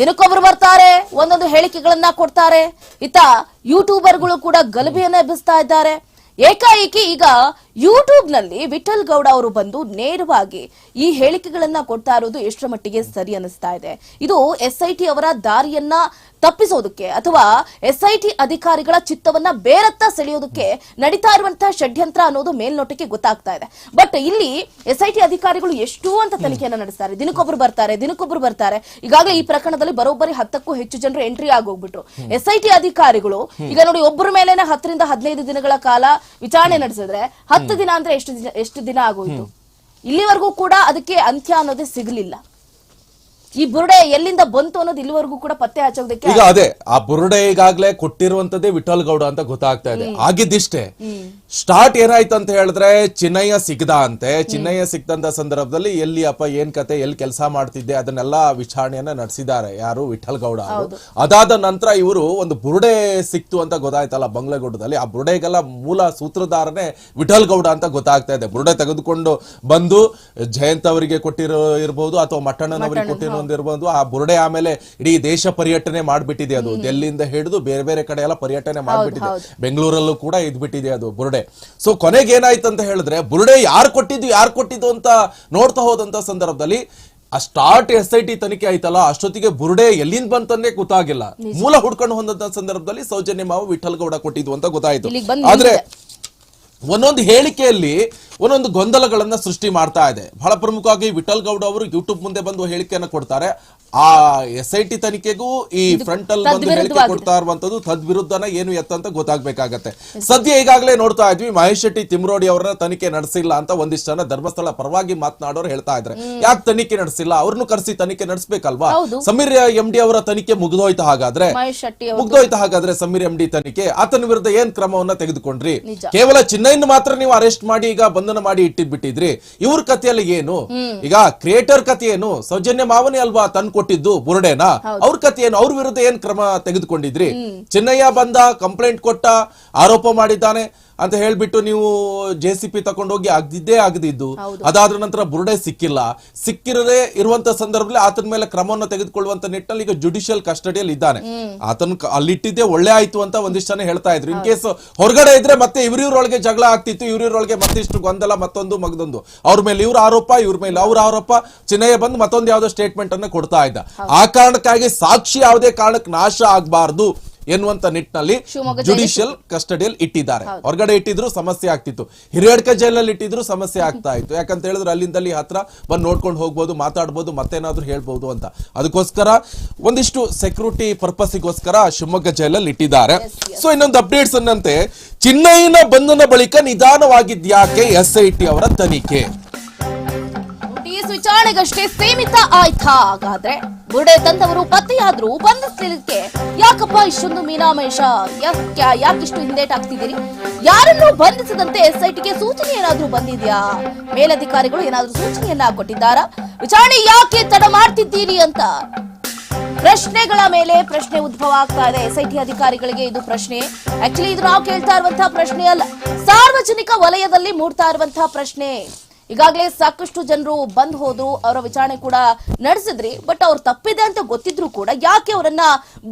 ದಿನಕ್ಕೊಬ್ರು ಬರ್ತಾರೆ ಒಂದೊಂದು ಹೇಳಿಕೆಗಳನ್ನ ಕೊಡ್ತಾರೆ. ಇತ್ತ ಯೂಟ್ಯೂಬರ್ಗಳು ಕೂಡ ಗಲಭೆಯನ್ನ ಎಬ್ಬಿಸ್ತಾ ಇದ್ದಾರೆ. ಏಕಾಏಕಿ ಈಗ ಯೂಟ್ಯೂಬ್ನಲ್ಲಿ ವಿಠಲ್ ಗೌಡ ಅವರು ಬಂದು ನೇರವಾಗಿ ಈ ಹೇಳಿಕೆಗಳನ್ನ ಕೊಡ್ತಾ ಇರೋದು ಎಷ್ಟರ ಮಟ್ಟಿಗೆ ಸರಿ ಅನಿಸ್ತಾ ಇದೆ. ಇದು ಎಸ್ ಐ ಟಿ ಅವರ ದಾರಿಯನ್ನ ತಪ್ಪಿಸೋದಕ್ಕೆ ಅಥವಾ ಎಸ್ ಐ ಟಿ ಅಧಿಕಾರಿಗಳ ಚಿತ್ತವನ್ನ ಬೇರತ್ತ ಸೆಳೆಯೋದಕ್ಕೆ ನಡೀತಾ ಇರುವಂತಹ ಷಡ್ಯಂತ್ರ ಅನ್ನೋದು ಮೇಲ್ನೋಟಕ್ಕೆ ಗೊತ್ತಾಗ್ತಾ ಇದೆ. ಬಟ್ ಇಲ್ಲಿ ಎಸ್ ಅಧಿಕಾರಿಗಳು ಎಷ್ಟು ಅಂತ ತನಿಖೆಯನ್ನ ನಡೆಸ್ತಾರೆ. ದಿನಕ್ಕೊಬ್ರು ಬರ್ತಾರೆ ದಿನಕ್ಕೊಬ್ರು ಬರ್ತಾರೆ. ಈಗಾಗಲೇ ಈ ಪ್ರಕರಣದಲ್ಲಿ ಬರೋಬ್ಬರಿ ಹತ್ತಕ್ಕೂ ಹೆಚ್ಚು ಜನರು ಎಂಟ್ರಿ ಆಗೋಗ್ಬಿಟ್ರು. ಎಸ್ ಅಧಿಕಾರಿಗಳು, ಈಗ ನೋಡಿ ಒಬ್ಬರ ಮೇಲೆನೆ ಹತ್ತರಿಂದ ಹದಿನೈದು ದಿನಗಳ ಕಾಲ ವಿಚಾರಣೆ ನಡೆಸಿದ್ರೆ ಹತ್ತು ದಿನ ಅಂದ್ರೆ ಎಷ್ಟು ದಿನ ಎಷ್ಟು ದಿನ ಆಗೋಯ್ತು? ಇಲ್ಲಿವರೆಗೂ ಕೂಡ ಅದಕ್ಕೆ ಅಂತ್ಯ ಅನ್ನೋದೇ ಸಿಗಲಿಲ್ಲ. ಈ ಬುರುಡೆ ಎಲ್ಲಿಂದ ಬಂತು ಅನ್ನೋದು ಇಲ್ಲಿವರೆಗೂ ಕೂಡ ಪತ್ತೆ ಹಚ್ಚೋದಕ್ಕೆ ಈಗ ಅದೇ ಆ ಬುರುಡೆ ಈಗಾಗಲೇ ಕೊಟ್ಟಿರುವಂತದ್ದೇ ವಿಠಲ್ ಗೌಡ ಅಂತ ಗೊತ್ತಾಗ್ತಾ ಇದೆ. ಆಗಿದ್ದಿಷ್ಟೇ ಸ್ಟಾರ್ಟ್ ಏನಾಯ್ತು ಅಂತ ಹೇಳಿದ್ರೆ ಚಿನ್ನಯ್ಯ ಸಿಗ್ದ ಅಂತೆ. ಚಿನ್ನಯ್ಯ ಸಿಗ್ದಂತ ಸಂದರ್ಭದಲ್ಲಿ ಎಲ್ಲಿ ಅಪ್ಪ ಏನ್ ಕತೆ ಎಲ್ಲಿ ಕೆಲಸ ಮಾಡ್ತಿದ್ದೆ ಅದನ್ನೆಲ್ಲ ವಿಚಾರಣೆಯನ್ನ ನಡೆಸಿದ್ದಾರೆ. ಯಾರು? ವಿಠಲ್ ಗೌಡ ಅವರು. ಅದಾದ ನಂತರ ಇವರು ಒಂದು ಬುರುಡೆ ಸಿಕ್ತು ಅಂತ ಗೊತ್ತಾಯ್ತಲ್ಲ ಬಂಗ್ಲೆಗೌಡದಲ್ಲಿ ಆ ಬುರುಡೆಗೆಲ್ಲ ಮೂಲ ಸೂತ್ರಧಾರನೇ ವಿಠಲ್ ಗೌಡ ಅಂತ ಗೊತ್ತಾಗ್ತಾ ಇದೆ. ಬುರುಡೆ ತೆಗೆದುಕೊಂಡು ಬಂದು ಜಯಂತ್ ಅವರಿಗೆ ಕೊಟ್ಟಿರೋ ಇರ್ಬೋದು ಅಥವಾ ಮಟ್ಟಣ್ಣನವರಿಗೆ ಕೊಟ್ಟಿರೋ ಇರ್ಬೋದು. ಆ ಬುರುಡೆ ಆಮೇಲೆ ಇಡೀ ದೇಶ ಪರ್ಯಟನೆ ಮಾಡ್ಬಿಟ್ಟಿದೆ ಅದು. ಡೆಲ್ಲಿಯಿಂದ ಹಿಡಿದು ಬೇರೆ ಬೇರೆ ಕಡೆ ಎಲ್ಲ ಪರ್ಯಟನೆ ಮಾಡ್ಬಿಟ್ಟಿದೆ. ಬೆಂಗಳೂರಲ್ಲೂ ಕೂಡ ಇದ್ಬಿಟ್ಟಿದೆ ಅದು ಬುರುಡೆ. ಸೊ ಕೊನೆಗೆ ಏನಾಯ್ತು ಅಂತ ಹೇಳಿದ್ರೆ ಬುರುಡೆ ಯಾರು ಕೊಟ್ಟಿದ್ದು ಯಾರು ಕೊಟ್ಟಿದ್ದು ಅಂತ ನೋಡ್ತಾ ಹೋದಂತ ಸಂದರ್ಭದಲ್ಲಿ ಆ ಸ್ಟಾರ್ಟ್ ಎಸ್ ಐ ಟಿ ತನಿಖೆ ಆಯ್ತಲ್ಲ ಅಷ್ಟೊತ್ತಿಗೆ ಬುರುಡೆ ಎಲ್ಲಿಂದ ಬಂತಂದೇ ಗೊತ್ತಾಗಿಲ್ಲ. ಮೂಲ ಹುಡ್ಕೊಂಡು ಹೊಂದಂತ ಸಂದರ್ಭದಲ್ಲಿ ಸೌಜನ್ಯ ಮಾವು ವಿಠಲ್ ಗೌಡ ಕೊಟ್ಟಿದ್ವು ಅಂತ ಗೊತ್ತಾಯ್ತು. ಆದ್ರೆ ಒಂದೊಂದು ಹೇಳಿಕೆಯಲ್ಲಿ ಒಂದೊಂದು ಗೊಂದಲಗಳನ್ನ ಸೃಷ್ಟಿ ಮಾಡ್ತಾ ಇದೆ. ಬಹಳ ಪ್ರಮುಖವಾಗಿ ವಿಠಲ್ ಗೌಡ ಅವರು ಯೂಟ್ಯೂಬ್ ಮುಂದೆ ಬಂದು ಹೇಳಿಕೆಯನ್ನು ಕೊಡ್ತಾರೆ. ಆ ಎಸ್ ಐ ಟಿ ತನಿಖೆಗೂ ಈ ಫ್ರಂಟಲ್ ಬಂದು ಹೇಳಿಕೆ. ಕೊಡ್ತಾ ಇರುವಂತದ್ದು ತದ್ವಿರುದ್ಧನ ಏನು ಎತ್ತ ಅಂತ ಗೊತ್ತಾಗಬೇಕಾಗತ್ತೆ. ಸದ್ಯ ಈಗಾಗಲೇ ನೋಡ್ತಾ ಇದ್ವಿ ಮಹೇಶ್ ಶೆಟ್ಟಿ ತಿಮ್ರೋಡಿ ಅವರನ್ನ ತನಿಖೆ ನಡೆಸಿಲ್ಲ ಅಂತ ಒಂದಿಷ್ಟು ಜನ ಧರ್ಮಸ್ಥಳ ಪರವಾಗಿ ಮಾತನಾಡೋರು ಹೇಳ್ತಾ ಇದ್ರೆ ಯಾಕೆ ತನಿಖೆ ನಡೆಸಿಲ್ಲ? ಅವ್ರನ್ನು ಕರೆಸಿ ತನಿಖೆ ನಡೆಸಬೇಕಲ್ವಾ. ಸಮೀರ್ ಎಂ ಡಿ ಅವರ ತನಿಖೆ ಮುಗಿದೋಯ್ತು ಹಾಗಾದ್ರೆ? ಅವರು ಮುಗ್ದೋಯ್ತು ಹಾಗಾದ್ರೆ ಸಮೀರ್ ಎಂ ಡಿ ತನಿಖೆ? ಆತನ ವಿರುದ್ಧ ಏನ್ ಕ್ರಮವನ್ನ ತೆಗೆದುಕೊಂಡ್ರಿ? ಕೇವಲ ಚಿನ್ನೈನ್ ಮಾತ್ರ ನೀವು ಅರೆಸ್ಟ್ ಮಾಡಿ ಈಗ ಬಂದ ಬಂಧನ ಮಾಡಿ ಇಟ್ಟಿದ್ಬಿಟ್ಟಿದ್ರಿ. ಇವ್ರ ಕಥೆಯಲ್ಲಿ ಏನು? ಈಗ ಕ್ರಿಯೇಟರ್ ಕಥೆ ಏನು? ಸೌಜನ್ಯ ಮಾವನೇ ಅಲ್ವಾ ತಂದು ಕೊಟ್ಟಿದ್ದು ಬುರುಡೆನ ಅವ್ರ ಕಥೆ ಏನು? ಅವ್ರ ವಿರುದ್ಧ ಏನ್ ಕ್ರಮ ತೆಗೆದುಕೊಂಡಿದ್ರಿ? ಚಿನ್ನಯ್ಯ ಬಂದ ಕಂಪ್ಲೇಂಟ್ ಕೊಟ್ಟ ಆರೋಪ ಮಾಡಿದ್ದಾನೆ. ಅಂತ ಹೇಳ್ಬಿಟ್ಟು ನೀವು ಜೆ ಸಿ ಪಿ ತಕೊಂಡೋಗಿ ಆಗದಿದ್ದೇ ಆಗದಿದ್ದು. ಅದಾದ ನಂತರ ಬುರುಡೆ ಸಿಕ್ಕಿಲ್ಲ. ಸಿಕ್ಕಿರದೆ ಇರುವಂತ ಸಂದರ್ಭದಲ್ಲಿ ಆತನ ಮೇಲೆ ಕ್ರಮವನ್ನು ತೆಗೆದುಕೊಳ್ಳುವಂತ ನಿಟ್ಟಿನಲ್ಲಿ ಈಗ ಜುಡಿಷಿಯಲ್ ಕಸ್ಟಡಿಯಲ್ಲಿ ಇದ್ದಾನೆ. ಆತನ ಅಲ್ಲಿಟ್ಟಿದ್ದೆ ಒಳ್ಳೆ ಆಯ್ತು ಅಂತ ಒಂದಿಷ್ಟು ಜನ ಹೇಳ್ತಾ ಇದ್ರು. ಇನ್ ಕೇಸ್ ಹೊರಗಡೆ ಇದ್ರೆ ಮತ್ತೆ ಇವ್ರಿವ್ರೊಳಗೆ ಜಗಳ ಆಗ್ತಿತ್ತು. ಇವ್ರಿವ್ರೊಳಗೆ ಮತ್ತಿಷ್ಟು ಗೊಂದಲ ಮತ್ತೊಂದು ಮಗದೊಂದು. ಅವ್ರ ಮೇಲೆ ಇವ್ರ ಆರೋಪ ಇವ್ರ ಮೇಲೆ ಅವ್ರ ಆರೋಪ. ಚಿನ್ನಯ್ಯ ಬಂದು ಮತ್ತೊಂದು ಯಾವ್ದೋ ಸ್ಟೇಟ್ಮೆಂಟ್ ಅನ್ನ ಕೊಡ್ತಾ ಇದ್ದ. ಆ ಕಾರಣಕ್ಕಾಗಿ ಸಾಕ್ಷಿ ಯಾವುದೇ ಕಾರಣಕ್ಕೆ ನಾಶ ಆಗಬಾರ್ದು. ಎನ್ನುವಂತ ನಿಟ್ಟಿನಲ್ಲಿ ಜುಡಿಷಿಯಲ್ ಕಸ್ಟಡಿಯಲ್ಲಿ ಇಟ್ಟಿದ್ದಾರೆ. ಹೊರಗಡೆ ಇಟ್ಟಿದ್ರು ಸಮಸ್ಯೆ ಆಗ್ತಿತ್ತು. ಹಿರಿಯಡ್ಕ ಜೈಲಲ್ಲಿ ಇಟ್ಟಿದ್ರು ಸಮಸ್ಯೆ ಆಗ್ತಾ ಇತ್ತು ಯಾಕಂತ ಹೇಳಿದ್ರೆ ಅಲ್ಲಿಂದಲ್ಲಿ ಹತ್ರ ಬಂದು ನೋಡ್ಕೊಂಡು ಹೋಗ್ಬೋದು ಮಾತಾಡ್ಬೋದು ಮತ್ತೇನಾದ್ರೂ ಹೇಳ್ಬೋದು ಅಂತ. ಅದಕ್ಕೋಸ್ಕರ ಒಂದಿಷ್ಟು ಸೆಕ್ಯೂರಿಟಿ ಪರ್ಪಸ್ಗೋಸ್ಕರ ಶಿವಮೊಗ್ಗ ಜೈಲಲ್ಲಿ ಇಟ್ಟಿದ್ದಾರೆ. ಸೊ ಇನ್ನೊಂದು ಅಪ್ಡೇಟ್ಸ್ ಅನ್ನಂತೆ. ಚಿನ್ನೈನ ಬಂಧನ ಬಳಿಕ ನಿಧಾನವಾಗಿದ್ಯಾಕೆ ಎಸ್ ಐ ಟಿ ಅವರ ತನಿಖೆ? ವಿಚಾರಣೆಗಷ್ಟೇ ಸೀಮಿತ ಆಯ್ತಾ. ಹಾಗಾದ್ರೆ ಗುಡೆ ತಂದವರು ಪತ್ತೆಯಾದ್ರೂ ಬಂಧಿಸ್ಲಿಕ್ಕೆ ಯಾಕಪ್ಪ ಇಷ್ಟೊಂದು ಮೀನಾಮೇಷ? ಯಾಕಿಷ್ಟು ಯಾಕಿಷ್ಟು ಹಿಂದೇಟಾಗ್ತಿದ್ದೀರಿ ಯಾರನ್ನು ಬಂಧಿಸದಂತೆ ಎಸ್ಐಟಿಗೆ ಸೂಚನೆ ಏನಾದ್ರೂ ಬಂದಿದ್ಯಾ? ಮೇಲಧಿಕಾರಿಗಳು ಏನಾದ್ರೂ ಸೂಚನೆಯನ್ನ ಕೊಟ್ಟಿದ್ದಾರಾ? ವಿಚಾರಣೆ ಯಾಕೆ ತಡ ಮಾಡ್ತಿದ್ದೀರಿ ಅಂತ? ಪ್ರಶ್ನೆಗಳ ಮೇಲೆ ಪ್ರಶ್ನೆ ಉದ್ಭವ ಆಗ್ತಾ ಇದೆ. ಎಸ್ಐಟಿ ಅಧಿಕಾರಿಗಳಿಗೆ ಇದು ಪ್ರಶ್ನೆ. ಆಕ್ಚುಲಿ ಇದು ನಾವು ಕೇಳ್ತಾ ಇರುವಂತಹ ಪ್ರಶ್ನೆ ಅಲ್ಲ. ಸಾರ್ವಜನಿಕ ವಲಯದಲ್ಲಿ ಮೂಡ್ತಾ ಇರುವಂತಹ ಪ್ರಶ್ನೆ. ಈಗಾಗಲೇ ಸಾಕಷ್ಟು ಜನರು ಬಂದು ಹೋದ್ರು, ಅವರ ವಿಚಾರಣೆ ಕೂಡ ನಡೆಸಿದ್ರಿ ಬಟ್ ಅವ್ರು ತಪ್ಪಿದೆ ಅಂತ ಗೊತ್ತಿದ್ರು ಕೂಡ ಯಾಕೆ ಅವರನ್ನ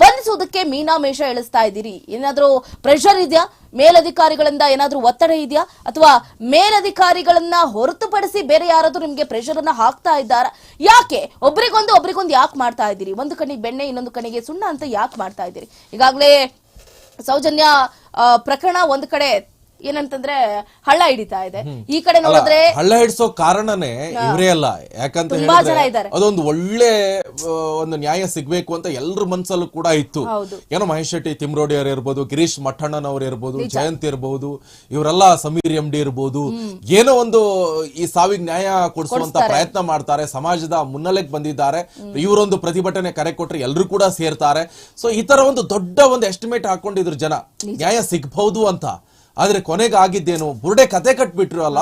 ಬಂಧಿಸೋದಕ್ಕೆ ಮೀನಾಮೇಷ ಎಳಿಸ್ತಾ ಇದ್ದೀರಿ? ಏನಾದ್ರೂ ಪ್ರೆಷರ್ ಇದೆಯಾ? ಮೇಲಧಿಕಾರಿಗಳಿಂದ ಏನಾದ್ರೂ ಒತ್ತಡ ಇದೆಯಾ? ಅಥವಾ ಮೇಲಧಿಕಾರಿಗಳನ್ನ ಹೊರತುಪಡಿಸಿ ಬೇರೆ ಯಾರಾದ್ರೂ ನಿಮ್ಗೆ ಪ್ರೆಷರ್ ಅನ್ನ ಹಾಕ್ತಾ ಇದ್ದಾರಾ? ಯಾಕೆ? ಒಬ್ರಿಗೊಂದು ಒಬ್ರಿಗೊಂದು ಯಾಕೆ ಮಾಡ್ತಾ ಇದ್ದೀರಿ? ಒಂದು ಕಣ್ಣಿಗೆ ಬೆಣ್ಣೆ, ಇನ್ನೊಂದು ಕಣ್ಣಿಗೆ ಸುಣ್ಣ ಅಂತ ಯಾಕೆ ಮಾಡ್ತಾ ಇದ್ದೀರಿ? ಈಗಾಗಲೇ ಸೌಜನ್ಯ ಪ್ರಕರಣ ಒಂದು ಕಡೆ ಏನಂತಂದ್ರೆ ಹಳ್ಳ ಹಿಡಿತಾ ಇದೆ. ಈ ಕಡೆ ನೋಡಿದ್ರೆ ಹಳ್ಳ ಹಿಡಿಸೋ ಕಾರಣನೇ ಇವರೇ ಅಲ್ಲ. ಯಾಕಂತ ತುಂಬಾ ಜನ ಹೇಳಿದ್ರೆ ಇದ್ದಾರೆ. ಅದೊಂದು ಒಳ್ಳೆ ಒಂದು ನ್ಯಾಯ ಸಿಗ್ಬೇಕು ಅಂತ ಎಲ್ರ ಮನ್ಸಲ್ಲೂ ಕೂಡ ಇತ್ತು. ಏನೋ ಮಹೇಶ್ ಶೆಟ್ಟಿ ತಿಮ್ರೋಡಿ ಅವರು ಇರ್ಬೋದು ಗಿರೀಶ್ ಮಠಣ್ಣನವ್ರು ಇರ್ಬೋದು ಜಯಂತ್ ಇರ್ಬೋದು ಇವರೆಲ್ಲ ಸಮೀರ್ ಎಂ ಡಿ ಇರ್ಬೋದು ಏನೋ ಒಂದು ಈ ಸಾವಿಗೆ ನ್ಯಾಯ ಕೊಡಿಸುವಂತ ಪ್ರಯತ್ನ ಮಾಡ್ತಾರೆ ಸಮಾಜದ ಮುನ್ನೆಲೆಗೆ ಬಂದಿದ್ದಾರೆ. ಇವರೊಂದು ಪ್ರತಿಭಟನೆ ಕರೆ ಕೊಟ್ರೆ ಎಲ್ರು ಕೂಡ ಸೇರ್ತಾರೆ. ಸೊ ಈ ತರ ಒಂದು ದೊಡ್ಡ ಒಂದು ಎಸ್ಟಿಮೇಟ್ ಹಾಕೊಂಡಿದ್ರು ಜನ. ನ್ಯಾಯ ಸಿಗ್ಬಹುದು ಅಂತ. ಆದ್ರೆ ಕೊನೆಗೆ ಆಗಿದ್ದೇನು ಬುರುಡೆ ಕತೆ ಕಟ್ಬಿಟ್ರು ಅಲ್ಲ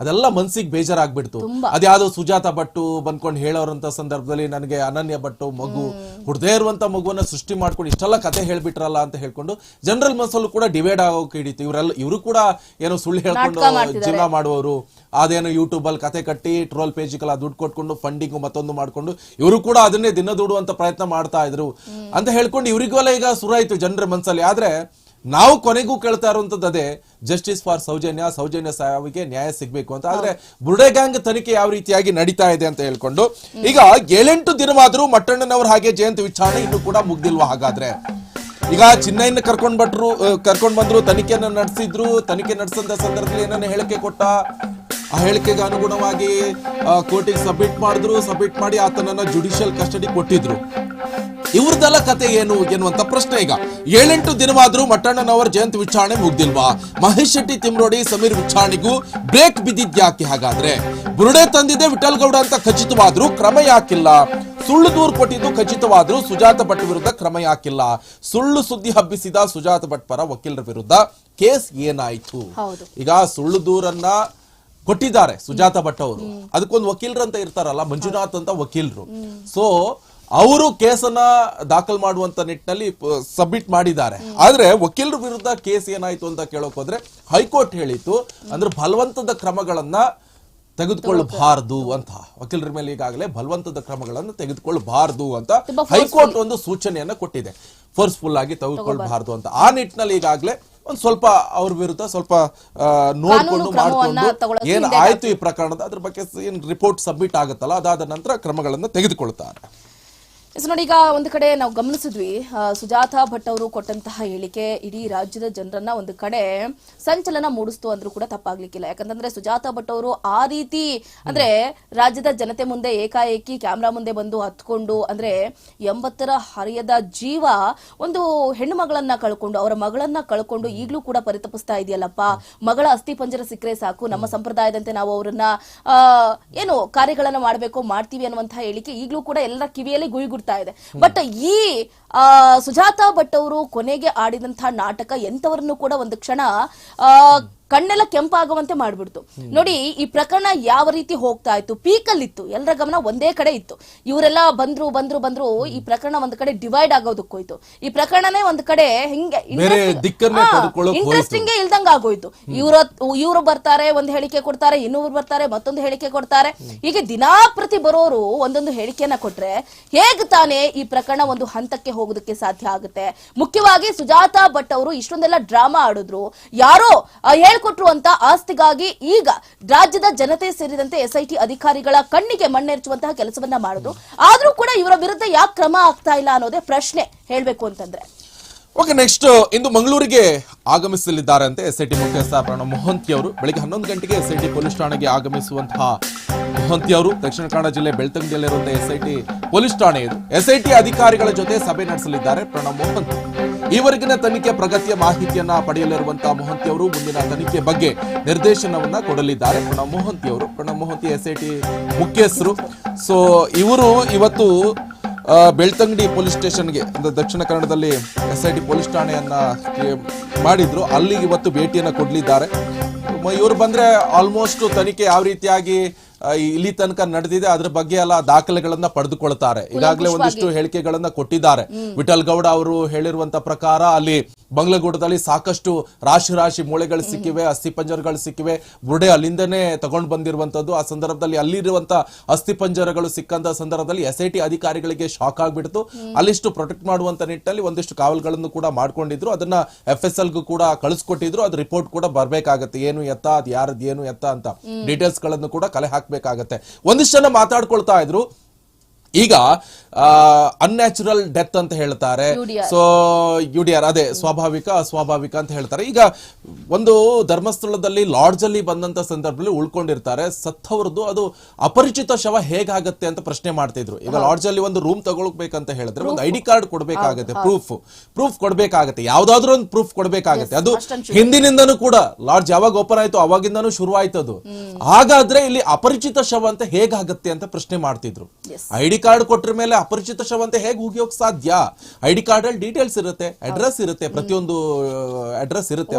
ಅದೆಲ್ಲ ಮನ್ಸಿಗೆ ಬೇಜಾರಾಗ್ಬಿಡ್ತು. ಅದ್ಯಾವುದೋ ಸುಜಾತ ಭಟ್ಟು ಬಂದ್ಕೊಂಡು ಹೇಳೋರಂತ ಸಂದರ್ಭದಲ್ಲಿ ನನಗೆ ಅನನ್ಯ ಭಟ್ಟು ಮಗು ಹುಡ್ದೇ ಇರುವಂತ ಮಗುವನ್ನ ಸೃಷ್ಟಿ ಮಾಡ್ಕೊಂಡು ಇಷ್ಟೆಲ್ಲ ಕತೆ ಹೇಳ್ಬಿಟ್ರಲ್ಲ ಅಂತ ಹೇಳ್ಕೊಂಡು ಜನರಲ್ ಮನಸ್ಸಲ್ಲೂ ಕೂಡ ಡಿವೈಡ್ ಆಗೋಕೆ ಹಿಡಿತು. ಇವರೆಲ್ಲ ಇವರು ಕೂಡ ಏನೋ ಸುಳ್ಳು ಹೇಳ್ಕೊಂಡು ಜೀವನ ಮಾಡುವವರು. ಅದೇನೋ ಯೂಟ್ಯೂಬ್ ಅಲ್ಲಿ ಕತೆ ಕಟ್ಟಿ ಟ್ರೋಲ್ ಪೇಜ್ಗೆಲ್ಲ ದುಡ್ಡು ಕೊಟ್ಕೊಂಡು ಫಂಡಿಂಗ್ ಮತ್ತೊಂದು ಮಾಡ್ಕೊಂಡು ಇವರು ಕೂಡ ಅದನ್ನೇ ದಿನ ದುಡುವಂತ ಪ್ರಯತ್ನ ಮಾಡ್ತಾ ಇದ್ರು. ಅಂತ ಹೇಳ್ಕೊಂಡು ಇವರಿಗೂ ಈಗ ಈಗ ಆಯ್ತು ಜನರ ಮನ್ಸಲ್ಲಿ. ಆದ್ರೆ ನಾವು ಕೊನೆಗೂ ಕೇಳ್ತಾ ಇರುವಂತದ್ದು ಅದೇ ಜಸ್ಟಿಸ್ ಫಾರ್ ಸೌಜನ್ಯ ಸೌಜನ್ಯ ಸಾವಿಗೆ ನ್ಯಾಯ ಸಿಗ್ಬೇಕು ಅಂತ. ಆದ್ರೆ ಬುರುಡೆ ಗ್ಯಾಂಗ್ ತನಿಖೆ ಯಾವ ರೀತಿಯಾಗಿ ನಡೀತಾ ಇದೆ ಅಂತ ಹೇಳ್ಕೊಂಡು ಈಗ ಏಳೆಂಟು ದಿನವಾದ್ರೂ ಮಟ್ಟಣ್ಣನವ್ರ ಹಾಗೆ ಜಯಂತಿ ವಿಚಾರಣೆ ಇನ್ನು ಕೂಡ ಮುಗ್ದಿಲ್ವಾ ಹಾಗಾದ್ರೆ? ಈಗ ಚಿನ್ನೈನ ಕರ್ಕೊಂಡ್ ಬಟ್ರು ಕರ್ಕೊಂಡ್ ಬಂದ್ರು ತನಿಖೆಯನ್ನ ನಡೆಸಿದ್ರು ತನಿಖೆ ನಡೆಸಂತ ಸಂದರ್ಭದಲ್ಲಿ ಏನನ್ನ ಹೇಳಿಕೆ ಕೊಟ್ಟ? ಆ ಹೇಳಿಕೆಗೆ ಅನುಗುಣವಾಗಿ ಕೋರ್ಟಿಗೆ ಸಬ್ಮಿಟ್ ಮಾಡಿದ್ರು ಸಬ್ಮಿಟ್ ಮಾಡಿ ಆತನನ್ನ ಜುಡಿಷಿಯಲ್ ಕಸ್ಟಡಿ ಕೊಟ್ಟಿದ್ರು. ಇವ್ರದೆಲ್ಲ ಕತೆ ಏನು ಎನ್ನುವಂತ ಪ್ರಶ್ನೆ ಈಗ. ಏಳೆಂಟು ದಿನವಾದ್ರೂ ಮಟ್ಟಣ್ಣನವರ ಜಯಂತಿ ವಿಚಾರಣೆ ಮುಗ್ದಿಲ್ವಾ? ಮಹೇಶ್ ಶೆಟ್ಟಿ ತಿಮ್ರೋಡಿ ಸಮೀರ್ ವಿಚಾರಣೆಗೂ ಬ್ರೇಕ್ ಬಿದ್ದಿದ್ಯಾಕೆ ಹಾಗಾದ್ರೆ? ಬುರುಡೆ ತಂದಿದೆ ವಿಠಲ್ ಗೌಡ ಅಂತ ಖಚಿತವಾದ್ರೂ ಕ್ರಮ ಯಾಕಿಲ್ಲ? ಸುಳ್ಳು ದೂರು ಕೊಟ್ಟಿದ್ದು ಖಚಿತವಾದ್ರೂ ಸುಜಾತ ಭಟ್ ವಿರುದ್ಧ ಕ್ರಮ ಯಾಕಿಲ್ಲ? ಸುಳ್ಳು ಸುದ್ದಿ ಹಬ್ಬಿಸಿದ ಸುಜಾತ ಭಟ್ ಪರ ವಕೀಲರ ವಿರುದ್ಧ ಕೇಸ್ ಏನಾಯ್ತು. ಈಗ ಸುಳ್ಳು ದೂರನ್ನ ಕೊಟ್ಟಿದ್ದಾರೆ ಸುಜಾತ ಭಟ್ ಅವರು. ಅದಕ್ಕೊಂದು ವಕೀಲರು ಅಂತ ಇರ್ತಾರಲ್ಲ ಮಂಜುನಾಥ್ ಅಂತ ವಕೀಲರು. ಸೊ ಅವರು ಕೇಸನ್ನ ದಾಖಲು ಮಾಡುವಂತ ನಿಟ್ಟಿನಲ್ಲಿ ಸಬ್ಮಿಟ್ ಮಾಡಿದ್ದಾರೆ. ಆದ್ರೆ ವಕೀಲರ ವಿರುದ್ಧ ಕೇಸ್ ಏನಾಯ್ತು ಅಂತ ಕೇಳೋಕ್ ಹೋದ್ರೆ ಹೈಕೋರ್ಟ್ ಹೇಳಿತ್ತು ಅಂದ್ರೆ ಬಲವಂತದ ಕ್ರಮಗಳನ್ನ ತೆಗೆದುಕೊಳ್ಳಬಾರದು ಅಂತ. ವಕೀಲರ ಮೇಲೆ ಈಗಾಗಲೇ ಬಲವಂತದ ಕ್ರಮಗಳನ್ನು ತೆಗೆದುಕೊಳ್ಳಬಾರದು ಅಂತ ಹೈಕೋರ್ಟ್ ಒಂದು ಸೂಚನೆಯನ್ನ ಕೊಟ್ಟಿದೆ. ಫೋರ್ಸ್ಫುಲ್ ಆಗಿ ತೆಗೆದುಕೊಳ್ಬಾರ್ದು ಅಂತ. ಆ ನಿಟ್ಟಿನಲ್ಲಿ ಈಗಾಗಲೇ ಒಂದ್ ಸ್ವಲ್ಪ ಅವ್ರ ವಿರುದ್ಧ ಸ್ವಲ್ಪ ನೋಡ್ಕೊಂಡು ಮಾಡ್ಕೊಂಡು ಏನ್ ಆಯ್ತು ಈ ಪ್ರಕರಣದ ಅದ್ರ ಬಗ್ಗೆ ಏನ್ ರಿಪೋರ್ಟ್ ಸಬ್ಮಿಟ್ ಆಗುತ್ತಲ್ಲ ಅದಾದ ನಂತರ ಕ್ರಮಗಳನ್ನು ತೆಗೆದುಕೊಳ್ತಾರೆ. ಎಸ್ ನೋಡಿ, ಈಗ ಒಂದು ಕಡೆ ನಾವು ಗಮನಿಸಿದ್ವಿ ಸುಜಾತಾ ಭಟ್ ಅವರು ಕೊಟ್ಟಂತಹ ಹೇಳಿಕೆ ಇಡೀ ರಾಜ್ಯದ ಜನರನ್ನ ಒಂದು ಕಡೆ ಸಂಚಲನ ಮೂಡಿಸ್ತು ಅಂದ್ರೂ ಕೂಡ ತಪ್ಪಾಗ್ಲಿಕ್ಕಿಲ್ಲ. ಯಾಕಂತಂದ್ರೆ ಸುಜಾತಾ ಭಟ್ ಅವರು ಆ ರೀತಿ, ಅಂದ್ರೆ ರಾಜ್ಯದ ಜನತೆ ಮುಂದೆ ಏಕಾಏಕಿ ಕ್ಯಾಮ್ರಾ ಮುಂದೆ ಬಂದು ಹತ್ಕೊಂಡು, ಅಂದ್ರೆ ಎಂಬತ್ತರ ಹರಿಯದ ಜೀವ ಒಂದು ಹೆಣ್ಣು ಮಗಳನ್ನ ಕಳ್ಕೊಂಡು, ಅವರ ಮಗಳನ್ನ ಕಳ್ಕೊಂಡು ಈಗಲೂ ಕೂಡ ಪರಿತಪಿಸ್ತಾ ಇದೆಯಲ್ಲಪ್ಪ. ಮಗಳ ಅಸ್ಥಿ ಪಂಜರ ಸಿಕ್ಕರೆ ಸಾಕು, ನಮ್ಮ ಸಂಪ್ರದಾಯದಂತೆ ನಾವು ಅವರನ್ನ ಏನು ಕಾರ್ಯಗಳನ್ನ ಮಾಡಬೇಕು, ಮಾಡ್ತೀವಿ ಅನ್ನುವಂತಹ ಹೇಳಿಕೆ ಈಗಲೂ ಕೂಡ ಎಲ್ಲರ ಕಿವಿಯಲ್ಲಿ ಇದೆ. ಬಟ್ ಈ ಆ, ಸುಜಾತ ಭಟ್ ಅವರು ಕೊನೆಗೆ ಆಡಿದಂತಹ ನಾಟಕ ಎಂತವರನ್ನು ಕೂಡ ಒಂದು ಕ್ಷಣ ಆ, ಕಣ್ಣೆಲ್ಲ ಕೆಂಪಾಗುವಂತೆ ಮಾಡ್ಬಿಡ್ತು. ನೋಡಿ ಈ ಪ್ರಕರಣ ಯಾವ ರೀತಿ ಹೋಗ್ತಾ ಇತ್ತು? ಪೀಕಲ್ಲಿತ್ತು. ಎಲ್ಲರ ಗಮನ ಒಂದೇ ಕಡೆ ಇತ್ತು. ಇವರೆಲ್ಲ ಬಂದ್ರು ಬಂದ್ರು ಬಂದ್ರು ಈ ಪ್ರಕರಣ ಒಂದ್ ಕಡೆ ಡಿವೈಡ್ ಆಗೋದಕ್ಕೋಯ್ತು ಈ ಪ್ರಕರಣನೇ ಒಂದ್ ಕಡೆ ಹಿಂಗೆ ಇಂಟ್ರೆಸ್ಟಿಂಗ್ ಇಲ್ದಂಗ ಆಗೋಯ್ತು. ಇವ್ರ ಇವ್ರು ಬರ್ತಾರೆ ಒಂದ್ ಹೇಳಿಕೆ ಕೊಡ್ತಾರೆ ಇನ್ನೊಬ್ರು ಬರ್ತಾರೆ ಮತ್ತೊಂದು ಹೇಳಿಕೆ ಕೊಡ್ತಾರೆ. ಹೀಗೆ ದಿನಾ ಪ್ರತಿ ಬರೋರು ಒಂದೊಂದು ಹೇಳಿಕೆಯನ್ನ ಕೊಟ್ರೆ ಹೇಗ್ ತಾನೇ ಈ ಪ್ರಕರಣ ಒಂದು ಹಂತಕ್ಕೆ ಹೋಗೋದಕ್ಕೆ ಸಾಧ್ಯ ಆಗುತ್ತೆ? ಮುಖ್ಯವಾಗಿ ಸುಜಾತಾ ಭಟ್ ಅವರು ಇಷ್ಟೊಂದೆಲ್ಲ ಡ್ರಾಮಾ ಆಡಿದ್ರು. ಯಾರೋ ಅಂತ ಆಸ್ತಿಗಾಗಿ ಈಗ ರಾಜ್ಯದ ಜನತೆ ಸೇರಿದಂತೆ ಎಸ್ಐಟಿ ಅಧಿಕಾರಿಗಳ ಕಣ್ಣಿಗೆ ಮಣ್ಣೆರಚುವಂತಹ ಕೆಲಸವನ್ನ ಮಾಡುದು. ಆದ್ರೂ ಕೂಡ ಇವರ ವಿರುದ್ಧ ಯಾಕೆ ಕ್ರಮ ಆಗ್ತಾ ಇಲ್ಲ ಅನ್ನೋದೇ ಪ್ರಶ್ನೆ ಹೇಳ್ಬೇಕು ಅಂತಂದ್ರೆ. ಓಕೆ ನೆಕ್ಸ್ಟ್ ಇಂದು ಮಂಗಳೂರಿಗೆ ಆಗಮಿಸಲಿದ್ದಾರೆ ಅಂತ ಎಸ್ ಐ ಟಿ ಮುಖ್ಯಸ್ಥ ಪ್ರಣವ್ ಮೊಹಂತಿ ಅವರು. ಬೆಳಿಗ್ಗೆ ಹನ್ನೊಂದು ಗಂಟೆಗೆ ಎಸ್ ಐ ಟಿ ಪೊಲೀಸ್ ಠಾಣೆಗೆ ಆಗಮಿಸುವಂತಹ ಮೊಹಂತಿ ಅವರು. ದಕ್ಷಿಣ ಕನ್ನಡ ಜಿಲ್ಲೆ ಬೆಳ್ತಂಗಿಯಲ್ಲಿರುವಂತಹ ಎಸ್ ಐ ಟಿ ಪೊಲೀಸ್ ಠಾಣೆ ಇದು. ಎಸ್ ಐ ಟಿ ಅಧಿಕಾರಿಗಳ ಜೊತೆ ಸಭೆ ನಡೆಸಲಿದ್ದಾರೆ ಪ್ರಣವ್ ಮೊಹಂತಿ. ಈವರೆಗಿನ ತನಿಖೆ ಪ್ರಗತಿಯ ಮಾಹಿತಿಯನ್ನ ಪಡೆಯಲಿರುವಂತಹ ಮೊಹಂತಿ ಅವರು, ಮುಂದಿನ ತನಿಖೆ ಬಗ್ಗೆ ನಿರ್ದೇಶನವನ್ನ ಕೊಡಲಿದ್ದಾರೆ ಪ್ರಣವ್ ಮೊಹಂತಿ ಅವರು. Pranav Mohanty S I T ಮುಖ್ಯಸ್ಥರು. ಸೊ ಇವರು ಇವತ್ತು ಬೆಳ್ತಂಗಡಿ ಪೊಲೀಸ್ ಸ್ಟೇಷನ್ಗೆ, ಅಂದ್ರೆ ದಕ್ಷಿಣ ಕನ್ನಡದಲ್ಲಿ ಎಸ್ ಐ ಟಿ ಪೊಲೀಸ್ ಠಾಣೆಯನ್ನ ಮಾಡಿದ್ರು. ಅಲ್ಲಿಗೆ ಇವತ್ತು ಭೇಟಿಯನ್ನ ಕೊಡಲಿದ್ದಾರೆ. ಇವರು ಬಂದ್ರೆ ಆಲ್ಮೋಸ್ಟ್ ತನಿಖೆ ಯಾವ ರೀತಿಯಾಗಿ ಇಲ್ಲಿ ತನಕ ನಡೆದಿದೆ. ಅದ್ರ ಬಗ್ಗೆ ಎಲ್ಲ ದಾಖಲೆಗಳನ್ನ ಪಡೆದುಕೊಳ್ತಾರೆ. ಈಗಾಗಲೇ ಒಂದಿಷ್ಟು ಹೇಳಿಕೆಗಳನ್ನ ಕೊಟ್ಟಿದ್ದಾರೆ. ವಿಠಲ್ ಗೌಡ ಅವರು ಹೇಳಿರುವಂತ ಪ್ರಕಾರ ಅಲ್ಲಿ ಬಂಗ್ಲಗೂಡದಲ್ಲಿ ಸಾಕಷ್ಟು ರಾಶಿ ರಾಶಿ ಮೂಳೆಗಳು ಸಿಕ್ಕಿವೆ ಅಸ್ಥಿಪಂಜರಗಳು ಸಿಕ್ಕಿವೆ. ಬುರುಡೆ ಅಲ್ಲಿಂದನೇ ತಗೊಂಡು ಬಂದಿರುವಂತದ್ದು. ಆ ಸಂದರ್ಭದಲ್ಲಿ ಅಲ್ಲಿರುವಂತ ಅಸ್ಥಿಪಂಜರಗಳು ಸಿಕ್ಕಂತ ಸಂದರ್ಭದಲ್ಲಿ ಎಸ್ ಐ ಟಿ ಅಧಿಕಾರಿಗಳಿಗೆ ಶಾಕ್ ಆಗಿಬಿಡ್ತು. ಅಲ್ಲಿಷ್ಟು ಪ್ರೊಟೆಕ್ಟ್ ಮಾಡುವಂತ ನಿಟ್ಟಿನಲ್ಲಿ ಒಂದಿಷ್ಟು ಕಾವಲುಗಳನ್ನು ಕೂಡ ಮಾಡ್ಕೊಂಡಿದ್ರು. ಅದನ್ನ ಎಫ್ ಎಸ್ ಎಲ್ಗೂ ಕೂಡ ಕಳಿಸ್ಕೊಟ್ಟಿದ್ರು. ಅದು ರಿಪೋರ್ಟ್ ಕೂಡ ಬರಬೇಕಾಗತ್ತೆ. ಏನು ಎತ್ತ ಅದು ಯಾರದ್ ಏನು ಎತ್ತ ಅಂತ ಡೀಟೇಲ್ಸ್ಗಳನ್ನು ಕೂಡ ಕಲೆ ಹಾಕಬೇಕಾಗತ್ತೆ. ಒಂದಿಷ್ಟು ಜನ ಮಾತಾಡ್ಕೊಳ್ತಾ ಇದ್ರು. ಈಗ ಅನ್ಯಾಚುರಲ್ ಡೆತ್ ಅಂತ ಹೇಳ್ತಾರೆ. ಸೊ ಯುಡಿಆರ್ ಅದೇ ಸ್ವಾಭಾವಿಕ ಅಸ್ವಾಭಾವಿಕ ಅಂತ ಹೇಳ್ತಾರೆ. ಈಗ ಒಂದು ಧರ್ಮಸ್ಥಳದಲ್ಲಿ ಲಾಡ್ಜ್ ಅಲ್ಲಿ ಬಂದಂತ ಸಂದರ್ಭದಲ್ಲಿ ಉಳ್ಕೊಂಡಿರ್ತಾರೆ. ಸತ್ತವರದ್ದು ಅದು ಅಪರಿಚಿತ ಶವ ಹೇಗಾಗತ್ತೆ ಅಂತ ಪ್ರಶ್ನೆ ಮಾಡ್ತಿದ್ರು ಈಗ ಲಾಡ್ಜ್ ಅಲ್ಲಿ ಒಂದು ರೂಮ್ ತಗೊಳ್ಬೇಕಂತ ಹೇಳಿದ್ರೆ ಒಂದು ಐ ಡಿ ಕಾರ್ಡ್ ಕೊಡ್ಬೇಕಾಗತ್ತೆ ಪ್ರೂಫ್ ಪ್ರೂಫ್ ಕೊಡ್ಬೇಕಾಗತ್ತೆ. ಯಾವ್ದಾದ್ರು ಒಂದು ಪ್ರೂಫ್ ಕೊಡ್ಬೇಕಾಗತ್ತೆ. ಅದು ಹಿಂದಿನಿಂದನೂ ಕೂಡ ಲಾಡ್ಜ್ ಯಾವಾಗ ಓಪನ್ ಆಯ್ತು ಅವಾಗಿಂದನೂ ಶುರು ಆಯ್ತು ಅದು ಹಾಗಾದ್ರೆ ಇಲ್ಲಿ ಅಪರಿಚಿತ ಶವ ಅಂತ ಹೇಗಾಗತ್ತೆ ಅಂತ ಪ್ರಶ್ನೆ ಮಾಡ್ತಿದ್ರು. ಐ ಡಿ ಕಾರ್ಡ್ ಕೊಟ್ರ ಮೇಲೆ ಅಪರಿಚಿತ ಶವ ಅಂತ ಹೇಗೆ ಹೋಗಿಯೋಕ್ ಸಾಧ್ಯ? ಐ ಡಿ ಕಾರ್ಡ್ ಅಲ್ಲಿ ಡೀಟೇಲ್ಸ್ ಇರುತ್ತೆ ಅಡ್ರೆಸ್ ಇರುತ್ತೆ ಪ್ರತಿಯೊಂದು ಅಡ್ರೆಸ್ ಇರುತ್ತೆ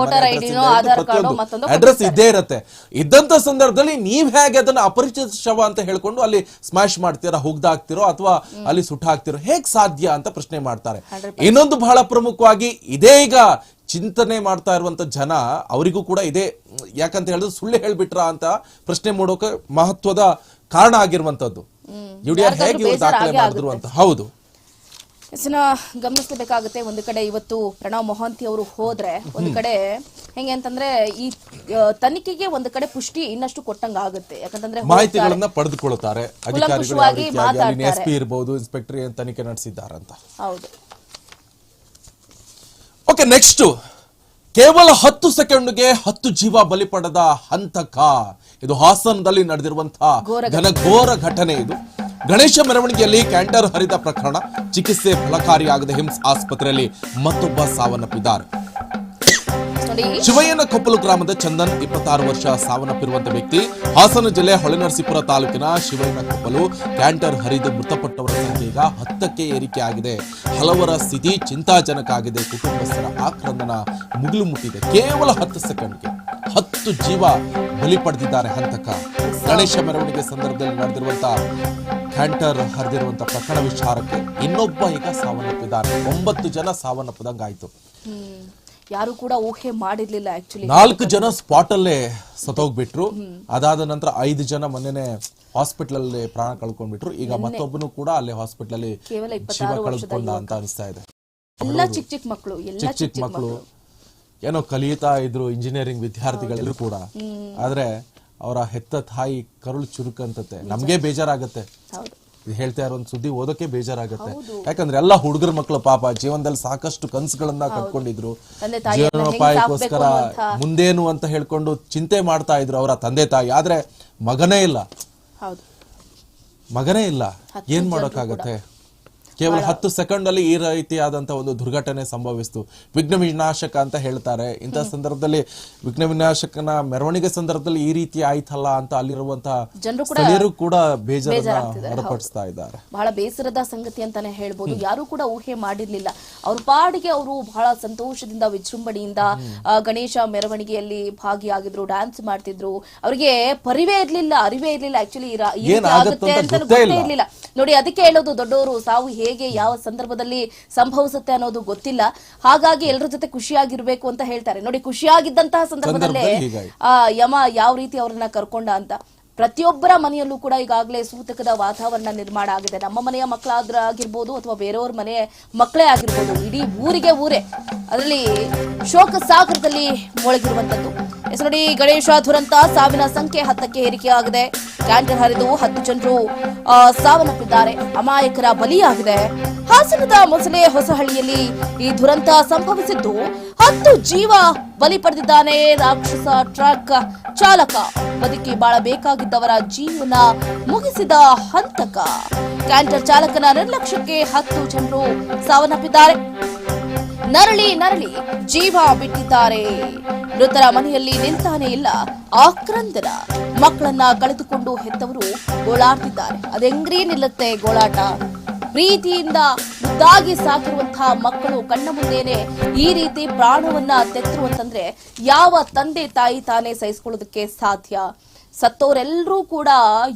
ಪ್ರತಿಯೊಂದು ಅಡ್ರೆಸ್ ಇದ್ದೇ ಇರುತ್ತೆ. ಇದ್ದಂತ ಸಂದರ್ಭದಲ್ಲಿ ನೀವ್ ಹೇಗೆ ಅದನ್ನ ಅಪರಿಚಿತ ಶವ ಅಂತ ಹೇಳ್ಕೊಂಡು ಅಲ್ಲಿ ಸ್ಮ್ಯಾಶ್ ಮಾಡ್ತೀರಾ ಹುಗ್ದಾಕ್ತಿರೋ ಅಥವಾ ಅಲ್ಲಿ ಸುಟ್ಟಾಕ್ತಿರೋ ಹೇಗ್ ಸಾಧ್ಯ ಅಂತ ಪ್ರಶ್ನೆ ಮಾಡ್ತಾರೆ. ಇನ್ನೊಂದು ಬಹಳ ಪ್ರಮುಖವಾಗಿ ಇದೇ ಈಗ ಚಿಂತನೆ ಮಾಡ್ತಾ ಇರುವಂತ ಜನ ಅವರಿಗೂ ಕೂಡ ಇದೆ ಯಾಕಂತ ಹೇಳಿದ್ರೆ ಸುಳ್ಳು ಹೇಳ್ಬಿಟ್ರ ಅಂತ ಪ್ರಶ್ನೆ ಮಾಡೋಕೆ ಮಹತ್ವದ ಕಾರಣ ಆಗಿರುವಂತದ್ದು ಯುಡಿಆರ್ ಹೇಗೆ ಇವ್ರು ಬೇಸರ ದಾಖಲೆ ಆಗೇ ಮಾಡಿದ್ರು ಅಂತ? ಹೌದು. ಗಮನಿಸಬೇಕಾಗುತ್ತೆ ಒಂದು ಕಡೆ ಇವತ್ತು ಪ್ರಣವ್ ಮೊಹಂತಿ ಅವರು ಹೋದ್ರೆ ಒಂದು ಕಡೆ ಹೆಂಗೆ ಅಂತಂದ್ರೆ ಈ ತನಿಖೆಗೆ ಒಂದು ಕಡೆ ಪುಷ್ಟಿ ಇನ್ನಷ್ಟು ಕೊಟ್ಟಂಗ ಆಗುತ್ತೆ. ಯಾಕಂತಂದ್ರೆ. ಮಾಹಿತಿಗಳನ್ನ ಪಡೆದುಕೊಳ್ಳುತ್ತಾರೆ. ಕೂಲಂಕುಷವಾಗಿ ಎಸ್. ಪಿ ಇರ್ಬೋದು ಇನ್ಸ್ಪೆಕ್ಟರ್ ತನಿಖೆ ನಡೆಸಿದ್ದಾರಂತ. ಹೌದು. Okay next. ಕೇವಲ ಹತ್ತು ಸೆಕೆಂಡ್ಗೆ ಹತ್ತು ಜೀವ ಬಲಿ ಪಡೆದ ಹಂತಕ ಇದು ಹಾಸನದಲ್ಲಿ ನಡೆದಿರುವಂತಹ ಘೋರ ಘನಘೋರ ಘಟನೆ ಇದು. ಗಣೇಶ ಮೆರವಣಿಗೆಯಲ್ಲಿ ಕ್ಯಾಂಟರ್ ಹರಿದ ಪ್ರಕರಣ ಚಿಕಿತ್ಸೆ ಫಲಕಾರಿಯಾಗದ ಹಿಮ್ಸ್ ಆಸ್ಪತ್ರೆಯಲ್ಲಿ ಮತ್ತೊಬ್ಬ ಸಾವನ್ನಪ್ಪಿದ್ದಾರೆ. ಶಿವಯ್ಯನ ಕೊಪ್ಪಲು ಗ್ರಾಮದ ಚಂದನ್ ಇಪ್ಪತ್ತಾರು ವರ್ಷ ಸಾವನ್ನಪ್ಪಿರುವಂತಹ ವ್ಯಕ್ತಿ ಹಾಸನ ಜಿಲ್ಲೆ ಹೊಳೆನರಸೀಪುರ ತಾಲೂಕಿನ ಶಿವಯ್ಯನ ಕೊಪ್ಪಲು ಕ್ಯಾಂಟರ್ ಹರಿದು ಮೃತಪಟ್ಟವರ ಸಂಖ್ಯೆ ಈಗ ಹತ್ತಕ್ಕೆ ಏರಿಕೆಯಾಗಿದೆ ಹಲವರ ಸ್ಥಿತಿ ಚಿಂತಾಜನಕ ಆಗಿದೆ. ಕುಟುಂಬಸ್ಥರ ಆಕ್ರಂದನ ಮುಗಿಲು ಮುಟ್ಟಿದೆ. ಕೇವಲ ಹತ್ತು ಸೆಕೆಂಡ್ಗೆ ಹತ್ತು ಜೀವ ಬಲಿ ಪಡೆದಿದ್ದಾರೆ ಹಂತಕ? ಗಣೇಶ ಮೆರವಣಿಗೆ ಸಂದರ್ಭದಲ್ಲಿ ನಡೆದಿರುವಂತಹ ಕ್ಯಾಂಟರ್ ಹರಿದಿರುವಂತಹ ಪ್ರಕರಣ ವಿಚಾರಕ್ಕೆ ಇನ್ನೊಬ್ಬ ಈಗ ಸಾವನ್ನಪ್ಪಿದ್ದಾರೆ. ಒಂಬತ್ತು ಜನ ಸಾವನ್ನಪ್ಪದಂಗಾಯ್ತು. ಯಾರು ಕೂಡ ಊಹೆ ಮಾಡಿರ್ಲಿಲ್ಲ ಆಕ್ಚುಲಿ ನಾಲ್ಕು ಜನ ಸ್ಪಾಟ್ ಅಲ್ಲೇ ಸತೋಗ್ಬಿಟ್ರು ಅದಾದ ನಂತರ ಐದು ಜನ ಮೊನ್ನೆನೆ ಹಾಸ್ಪಿಟಲ್ ಅಲ್ಲಿ ಪ್ರಾಣ ಕಳ್ಕೊಂಡ್ಬಿಟ್ರು. ಈಗ ಮತ್ತೊಬ್ಬನು ಕೂಡ ಅಲ್ಲಿ ಹಾಸ್ಪಿಟಲ್ ಅಲ್ಲಿ ಜೀವ ಅಂತ ಅನಿಸ್ತಾ ಇದೆ. ಎಲ್ಲ ಚಿಕ್ಕ ಚಿಕ್ಕ ಮಕ್ಕಳು ಎಲ್ಲ ಚಿಕ್ಕ ಚಿಕ್ಕ ಮಕ್ಕಳು. ಏನೋ ಕಲಿತಾ ಇದ್ರು ಇಂಜಿನಿಯರಿಂಗ್ ವಿದ್ಯಾರ್ಥಿಗಳು ಕೂಡ. ಆದ್ರೆ ಅವರ ಹೆತ್ತ ತಾಯಿ ಕರುಳು ಚುರುಕಂತತೆ ನಮ್ಗೆ ಬೇಜಾರಾಗತ್ತೆ. ಹೇಳ್ತಾ ಇರೋ ಒಂದು ಸುದ್ದಿ ಓದೋಕೆ ಬೇಜಾರಾಗತ್ತೆ. ಯಾಕಂದ್ರೆ ಎಲ್ಲ ಹುಡುಗರ ಮಕ್ಕಳು ಪಾಪ ಜೀವನದಲ್ಲಿ ಸಾಕಷ್ಟು ಕನಸುಗಳನ್ನ ಕಟ್ಕೊಂಡಿದ್ರು. ಜೀವನೋಪಾಯಕ್ಕೋಸ್ಕರ ಮುಂದೇನು ಅಂತ ಹೇಳ್ಕೊಂಡು ಚಿಂತೆ ಮಾಡ್ತಾ ಇದ್ರು ಅವರ ತಂದೆ ತಾಯಿ. ಆದ್ರೆ ಮಗನೇ ಇಲ್ಲ. ಮಗನೇ ಇಲ್ಲ. ಏನ್ ಮಾಡೋಕ್ಕಾಗತ್ತೆ? ಕೇವಲ ಹತ್ತು ಸೆಕೆಂಡ್ ಅಲ್ಲಿ ಈ ರೀತಿಯಾದಂತಹ ಒಂದು ದುರ್ಘಟನೆ ಸಂಭವಿಸ್ತು. ವಿಘ್ನ ವಿನಾಶಕ ಅಂತ ಹೇಳ್ತಾರೆ. ಇಂತಹ ಸಂದರ್ಭದಲ್ಲಿ ವಿಘ್ನ ವಿನಾಶಕನ ಮೆರವಣಿಗೆ ಸಂದರ್ಭದಲ್ಲಿ ಈ ರೀತಿ ಆಯ್ತಲ್ಲ ಅಂತ ಅಲ್ಲಿರುವಂತಹ ಜನರು ಕೂಡ ಸ್ಥಳೀಯರು ಕೂಡ ಬೇಜಾರನ್ನ ಹೊರಪಡಿಸ್ತಾ ಇದ್ದಾರೆ. ಬಹಳ ಬೇಸರದ ಸಂಗತಿ ಅಂತಾನೆ ಹೇಳ್ಬೋದು. ಯಾರು ಕೂಡ ಊಹೆ ಮಾಡಿರ್ಲಿಲ್ಲ. ಅವ್ರ ಪಾಡಿಗೆ ಅವರು ಬಹಳ ಸಂತೋಷದಿಂದ ವಿಜೃಂಭಣೆಯಿಂದ ಗಣೇಶ ಮೆರವಣಿಗೆಯಲ್ಲಿ ಭಾಗಿಯಾಗಿದ್ರು ಡ್ಯಾನ್ಸ್ ಮಾಡ್ತಿದ್ರು. ಅವರಿಗೆ ಪರಿವೇ ಇರ್ಲಿಲ್ಲ ಅರಿವೇ ಇರ್ಲಿಲ್ಲ. ಆಕ್ಚುಲಿ ಇರ್ಲಿಲ್ಲ. ನೋಡಿ ಅದಕ್ಕೆ ಹೇಳೋದು ದೊಡ್ಡವರು ಸಾವು ಹೇಗೆ ಯಾವ ಸಂದರ್ಭದಲ್ಲಿ ಸಂಭವಿಸುತ್ತೆ ಅನ್ನೋದು ಗೊತ್ತಿಲ್ಲ. ಹಾಗಾಗಿ ಎಲ್ಲರ ಜೊತೆ ಖುಷಿಯಾಗಿರ್ಬೇಕು ಅಂತ ಹೇಳ್ತಾರೆ. ನೋಡಿ ಖುಷಿಯಾಗಿದ್ದಂತಹ ಸಂದರ್ಭದಲ್ಲೇ ಯಮ ಯಾವ ರೀತಿ ಅವ್ರನ್ನ ಕರ್ಕೊಂಡ ಅಂತ. ಪ್ರತಿಯೊಬ್ಬರ ಮನೆಯಲ್ಲೂ ಕೂಡ ಈಗಾಗಲೇ ಸೂತಕದ ವಾತಾವರಣ ನಿರ್ಮಾಣ ಆಗಿದೆ. ನಮ್ಮ ಮನೆಯ ಮಕ್ಕಳಾದ್ರ ಆಗಿರ್ಬೋದು ಅಥವಾ ಬೇರೆಯವ್ರ ಮನೆ ಮಕ್ಕಳೇ ಆಗಿರ್ಬೋದು ಇಡೀ ಊರಿಗೆ ಊರೇ. ಅದರಲ್ಲಿ ಶೋಕ ಸಾಗರದಲ್ಲಿ ಮುಳುಗಿರುವಂತದ್ದು. ಎಸ್ ನೋಡಿ ಗಣೇಶ ದುರಂತ ಸಾವಿನ ಸಂಖ್ಯೆ ಹತ್ತಕ್ಕೆ ಏರಿಕೆಯಾಗಿದೆ. ಕ್ಯಾಂಟರ್ ಹರಿದು ಹತ್ತು ಜನರು ಸಾವನ್ನಪ್ಪಿದ್ದಾರೆ. ಅಮಾಯಕರ ಬಲಿಯಾಗಿದೆ. ಹಾಸನದ ಮೊಸಳೆ ಹೊಸಹಳ್ಳಿಯಲ್ಲಿ ಈ ದುರಂತ ಸಂಭವಿಸಿದ್ದು, ಹತ್ತು ಜೀವ ಬಲಿ ಪಡೆದಿದ್ದಾನೆ ರಾಕ್ಷಸ ಟ್ರಕ್ ಚಾಲಕ. ಬದುಕಿ ಬಾಳಬೇಕಾಗಿದ್ದವರ ಜೀವನ ಮುಗಿಸಿದ ಹಂತಕ. ಕ್ಯಾಂಟರ್ ಚಾಲಕನ ನಿರ್ಲಕ್ಷ್ಯಕ್ಕೆ ಹತ್ತು ಜನರು ಸಾವನ್ನಪ್ಪಿದ್ದಾರೆ. ನರಳಿ ನರಳಿ ಜೀವ ಬಿಟ್ಟಿದ್ದಾರೆ. ಮೃತರ ಮನೆಯಲ್ಲಿ ನಿಂತಾನೇ ಇಲ್ಲ. ಆಕ್ರಂದನ ಮಕ್ಕಳನ್ನ ಕಳೆದುಕೊಂಡು ಹೆತ್ತವರು ಗೋಳಾಡ್ತಿದ್ದಾರೆ. ಅದೆಂಗ್ರೀ ನಿಲ್ಲುತ್ತೆ ಗೋಳಾಟ? ಪ್ರೀತಿಯಿಂದ ಮುದ್ದಾಗಿ ಸಾಕಿರುವಂತಹ ಮಕ್ಕಳು ಕಣ್ಣ ಮುಂದೇನೆ ಈ ರೀತಿ ಪ್ರಾಣವನ್ನ ತೆತ್ತಿರುವಂತಂದ್ರೆ ಯಾವ ತಂದೆ ತಾಯಿ ತಾನೇ ಸಹಿಸ್ಕೊಳ್ಳೋದಕ್ಕೆ ಸಾಧ್ಯ? ಸತ್ತವರೆಲ್ಲರೂ ಕೂಡ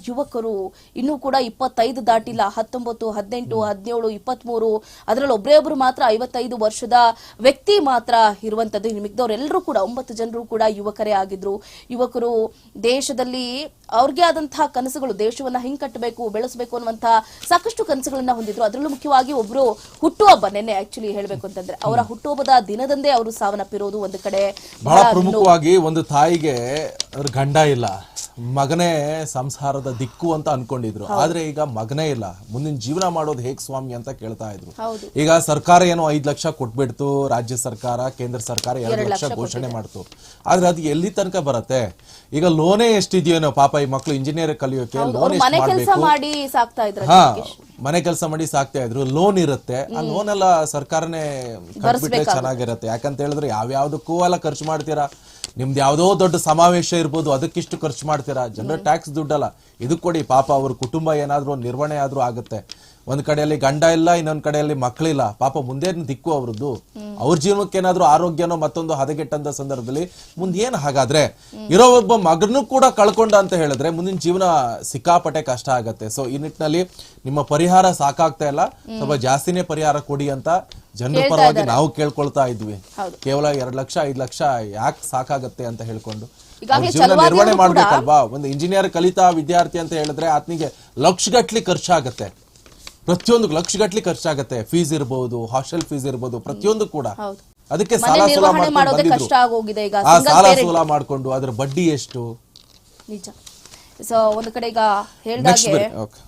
ಯುವಕರು ಇನ್ನೂ ಕೂಡ ಇಪ್ಪತ್ತೈದು ದಾಟಿಲ್ಲ ಹತ್ತೊಂಬತ್ತು ಹದಿನೆಂಟು ಹದಿನೇಳು ಇಪ್ಪತ್ಮೂರು ಅದರಲ್ಲಿ ಒಬ್ಬರೇ ಒಬ್ರು ಮಾತ್ರ ಐವತ್ತೈದು ವರ್ಷದ ವ್ಯಕ್ತಿ ಮಾತ್ರ ಇರುವಂಥದ್ದು ಇನ್ನು ಮಿಕ್ದವರೆಲ್ಲರೂ ಕೂಡ ಒಂಬತ್ತು ಜನರು ಕೂಡ ಯುವಕರೇ ಆಗಿದ್ರು. ಯುವಕರು ದೇಶದಲ್ಲಿ ಅವ್ರಿಗೆ ಆದಂತಹ ಕನಸುಗಳು ದೇಶವನ್ನ ಹಿಂಗ್ ಕಟ್ಟಬೇಕು ಬೆಳೆಸಬೇಕು ಅನ್ನುವಂತಹ ಸಾಕಷ್ಟು ಕನಸುಗಳನ್ನ ಹೊಂದಿದ್ರು. ಅದರಲ್ಲೂ ಮುಖ್ಯವಾಗಿ ಒಬ್ರು ಹುಟ್ಟುಹಬ್ಬ ನೆನ್ನೆ ಆಕ್ಚುಲಿ ಹೇಳಬೇಕು ಅಂತಂದ್ರೆ ಅವರ ಹುಟ್ಟುಹಬ್ಬದ ದಿನದಂದೇ ಅವರು ಸಾವನ್ನಪ್ಪಿರೋದು ಒಂದು ಕಡೆ. ಬಹಳ ಪ್ರಮುಖವಾಗಿ ಒಂದು ತಾಯಿಗೆ ಅವ್ರ ಗಂಡ ಇಲ್ಲ ಮಗನೇ ಸಂಸಾರದ ದಿಕ್ಕು ಅಂತ ಅನ್ಕೊಂಡಿದ್ರು. ಆದ್ರೆ ಈಗ ಮಗನೇ ಇಲ್ಲ ಮುಂದಿನ ಜೀವನ ಮಾಡೋದು ಹೇಗ್ ಸ್ವಾಮಿ ಅಂತ ಕೇಳ್ತಾ ಇದ್ರು. ಈಗ ಸರ್ಕಾರ ಏನೋ ಐದ್ ಲಕ್ಷ ಕೊಟ್ಬಿಡ್ತು ರಾಜ್ಯ ಸರ್ಕಾರ ಕೇಂದ್ರ ಸರ್ಕಾರ ಎರಡು ಲಕ್ಷ ಘೋಷಣೆ ಮಾಡ್ತು. ಆದ್ರೆ ಅದು ಎಲ್ಲಿ ತನಕ ಬರತ್ತೆ? ಈಗ ಲೋನೇ ಎಷ್ಟಿದೆಯೇನೋ ಪಾಪ ಈ ಮಕ್ಕಳು ಇಂಜಿನಿಯರ್ ಕಲಿಯೋಕೆ ಲೋನ್ ಮನೆ ಕೆಲಸ ಮಾಡಿ ಸಾಕ್ತಾ ಇದ್ರ ಹಾ ಮನೆ ಕೆಲಸ ಮಾಡಿ ಸಾಕ್ತಾ ಇದ್ರು ಲೋನ್ ಇರುತ್ತೆ. ಆ ಲೋನ್ ಎಲ್ಲ ಸರ್ಕಾರನೇ ಕಟ್ಬಿಟ್ರೆ ಚೆನ್ನಾಗಿರುತ್ತೆ. ಯಾಕಂತ ಹೇಳಿದ್ರೆ ಯಾವ್ಯಾವ್ದಕ್ಕೂ ಎಲ್ಲ ಖರ್ಚು ಮಾಡ್ತೀರಾ? ನಿಮ್ದು ಯಾವ್ದೋ ದೊಡ್ಡ ಸಮಾವೇಶ ಇರ್ಬೋದು ಅದಕ್ಕಿಷ್ಟು ಖರ್ಚು ಮಾಡ್ತೀರಾ? ಜನರ ಟ್ಯಾಕ್ಸ್ ದುಡ್ಡಲ್ಲ. ಇದು ಕೊಡಿ ಪಾಪ ಅವ್ರ ಕುಟುಂಬ ಏನಾದರೂ ನಿರ್ವಹಣೆ ಆದ್ರೂ ಆಗುತ್ತೆ. ಒಂದ್ ಕಡೆಯಲ್ಲಿ ಗಂಡ ಇಲ್ಲ ಇನ್ನೊಂದ್ ಕಡೆಯಲ್ಲಿ ಮಕ್ಕಳಿಲ್ಲ ಪಾಪ ಮುಂದೆ ದಿಕ್ಕು ಅವ್ರದ್ದು. ಅವ್ರ ಜೀವನಕ್ಕೆ ಏನಾದ್ರೂ ಆರೋಗ್ಯನೋ ಮತ್ತೊಂದು ಹದಗೆಟ್ಟಂತ ಸಂದರ್ಭದಲ್ಲಿ ಮುಂದೆ ಏನ್ ಹಾಗಾದ್ರೆ? ಇರೋ ಒಬ್ಬ ಮಗನೂ ಕೂಡ ಕಳ್ಕೊಂಡ ಅಂತ ಹೇಳಿದ್ರೆ ಮುಂದಿನ ಜೀವನ ಸಿಕ್ಕಾಪಟ್ಟೆ ಕಷ್ಟ ಆಗತ್ತೆ. ಸೊ ಈ ನಿಟ್ಟಿನಲ್ಲಿ ನಿಮ್ಮ ಪರಿಹಾರ ಸಾಕಾಗ್ತಾ ಇಲ್ಲ. ಸ್ವಲ್ಪ ಜಾಸ್ತಿನೇ ಪರಿಹಾರ ಕೊಡಿ ಅಂತ ಜನರ ಪರವಾಗಿ ನಾವು ಕೇಳ್ಕೊಳ್ತಾ ಇದ್ವಿ. ಕೇವಲ ಎರಡ್ ಲಕ್ಷ ಐದ್ ಲಕ್ಷ ಯಾಕೆ ಸಾಕಾಗತ್ತೆ ಅಂತ ಹೇಳ್ಕೊಂಡು. ಜೀವನ ನಿರ್ವಹಣೆ ಮಾಡ್ಬೇಕಲ್ವಾ? ಒಂದು ಇಂಜಿನಿಯರ್ ಕಲಿತಾ ವಿದ್ಯಾರ್ಥಿ ಅಂತ ಹೇಳಿದ್ರೆ ಆತನಿಗೆ ಲಕ್ಷಗಟ್ಲಿ ಖರ್ಚಾಗತ್ತೆ. ಪ್ರತಿಯೊಂದು ಲಕ್ಷಗಟ್ಲಿ ಖರ್ಚಾಗತ್ತೆ. ಫೀಸ್ ಇರಬಹುದು ಹಾಸ್ಟೆಲ್ ಫೀಸ್ ಇರಬಹುದು ಪ್ರತಿಯೊಂದು ಕೂಡ. ಅದಕ್ಕೆ ಸಾಲ ಸೂಲ ಮಾಡ್ಕೊಂಡು ಬಂದಿದ್ರು. ಆ ಸಾಲ. ಸೂಲ ಮಾಡ್ಕೊಂಡು ಅದ್ರ ಬಡ್ಡಿ ಎಷ್ಟು? ನಿಜ. ಸೊ ಒಂದು ಕಡೆ ಈಗ ನೆಕ್ಸ್ಟ್ ಹೇಳ್ದಾಗೆ ಓಕೆ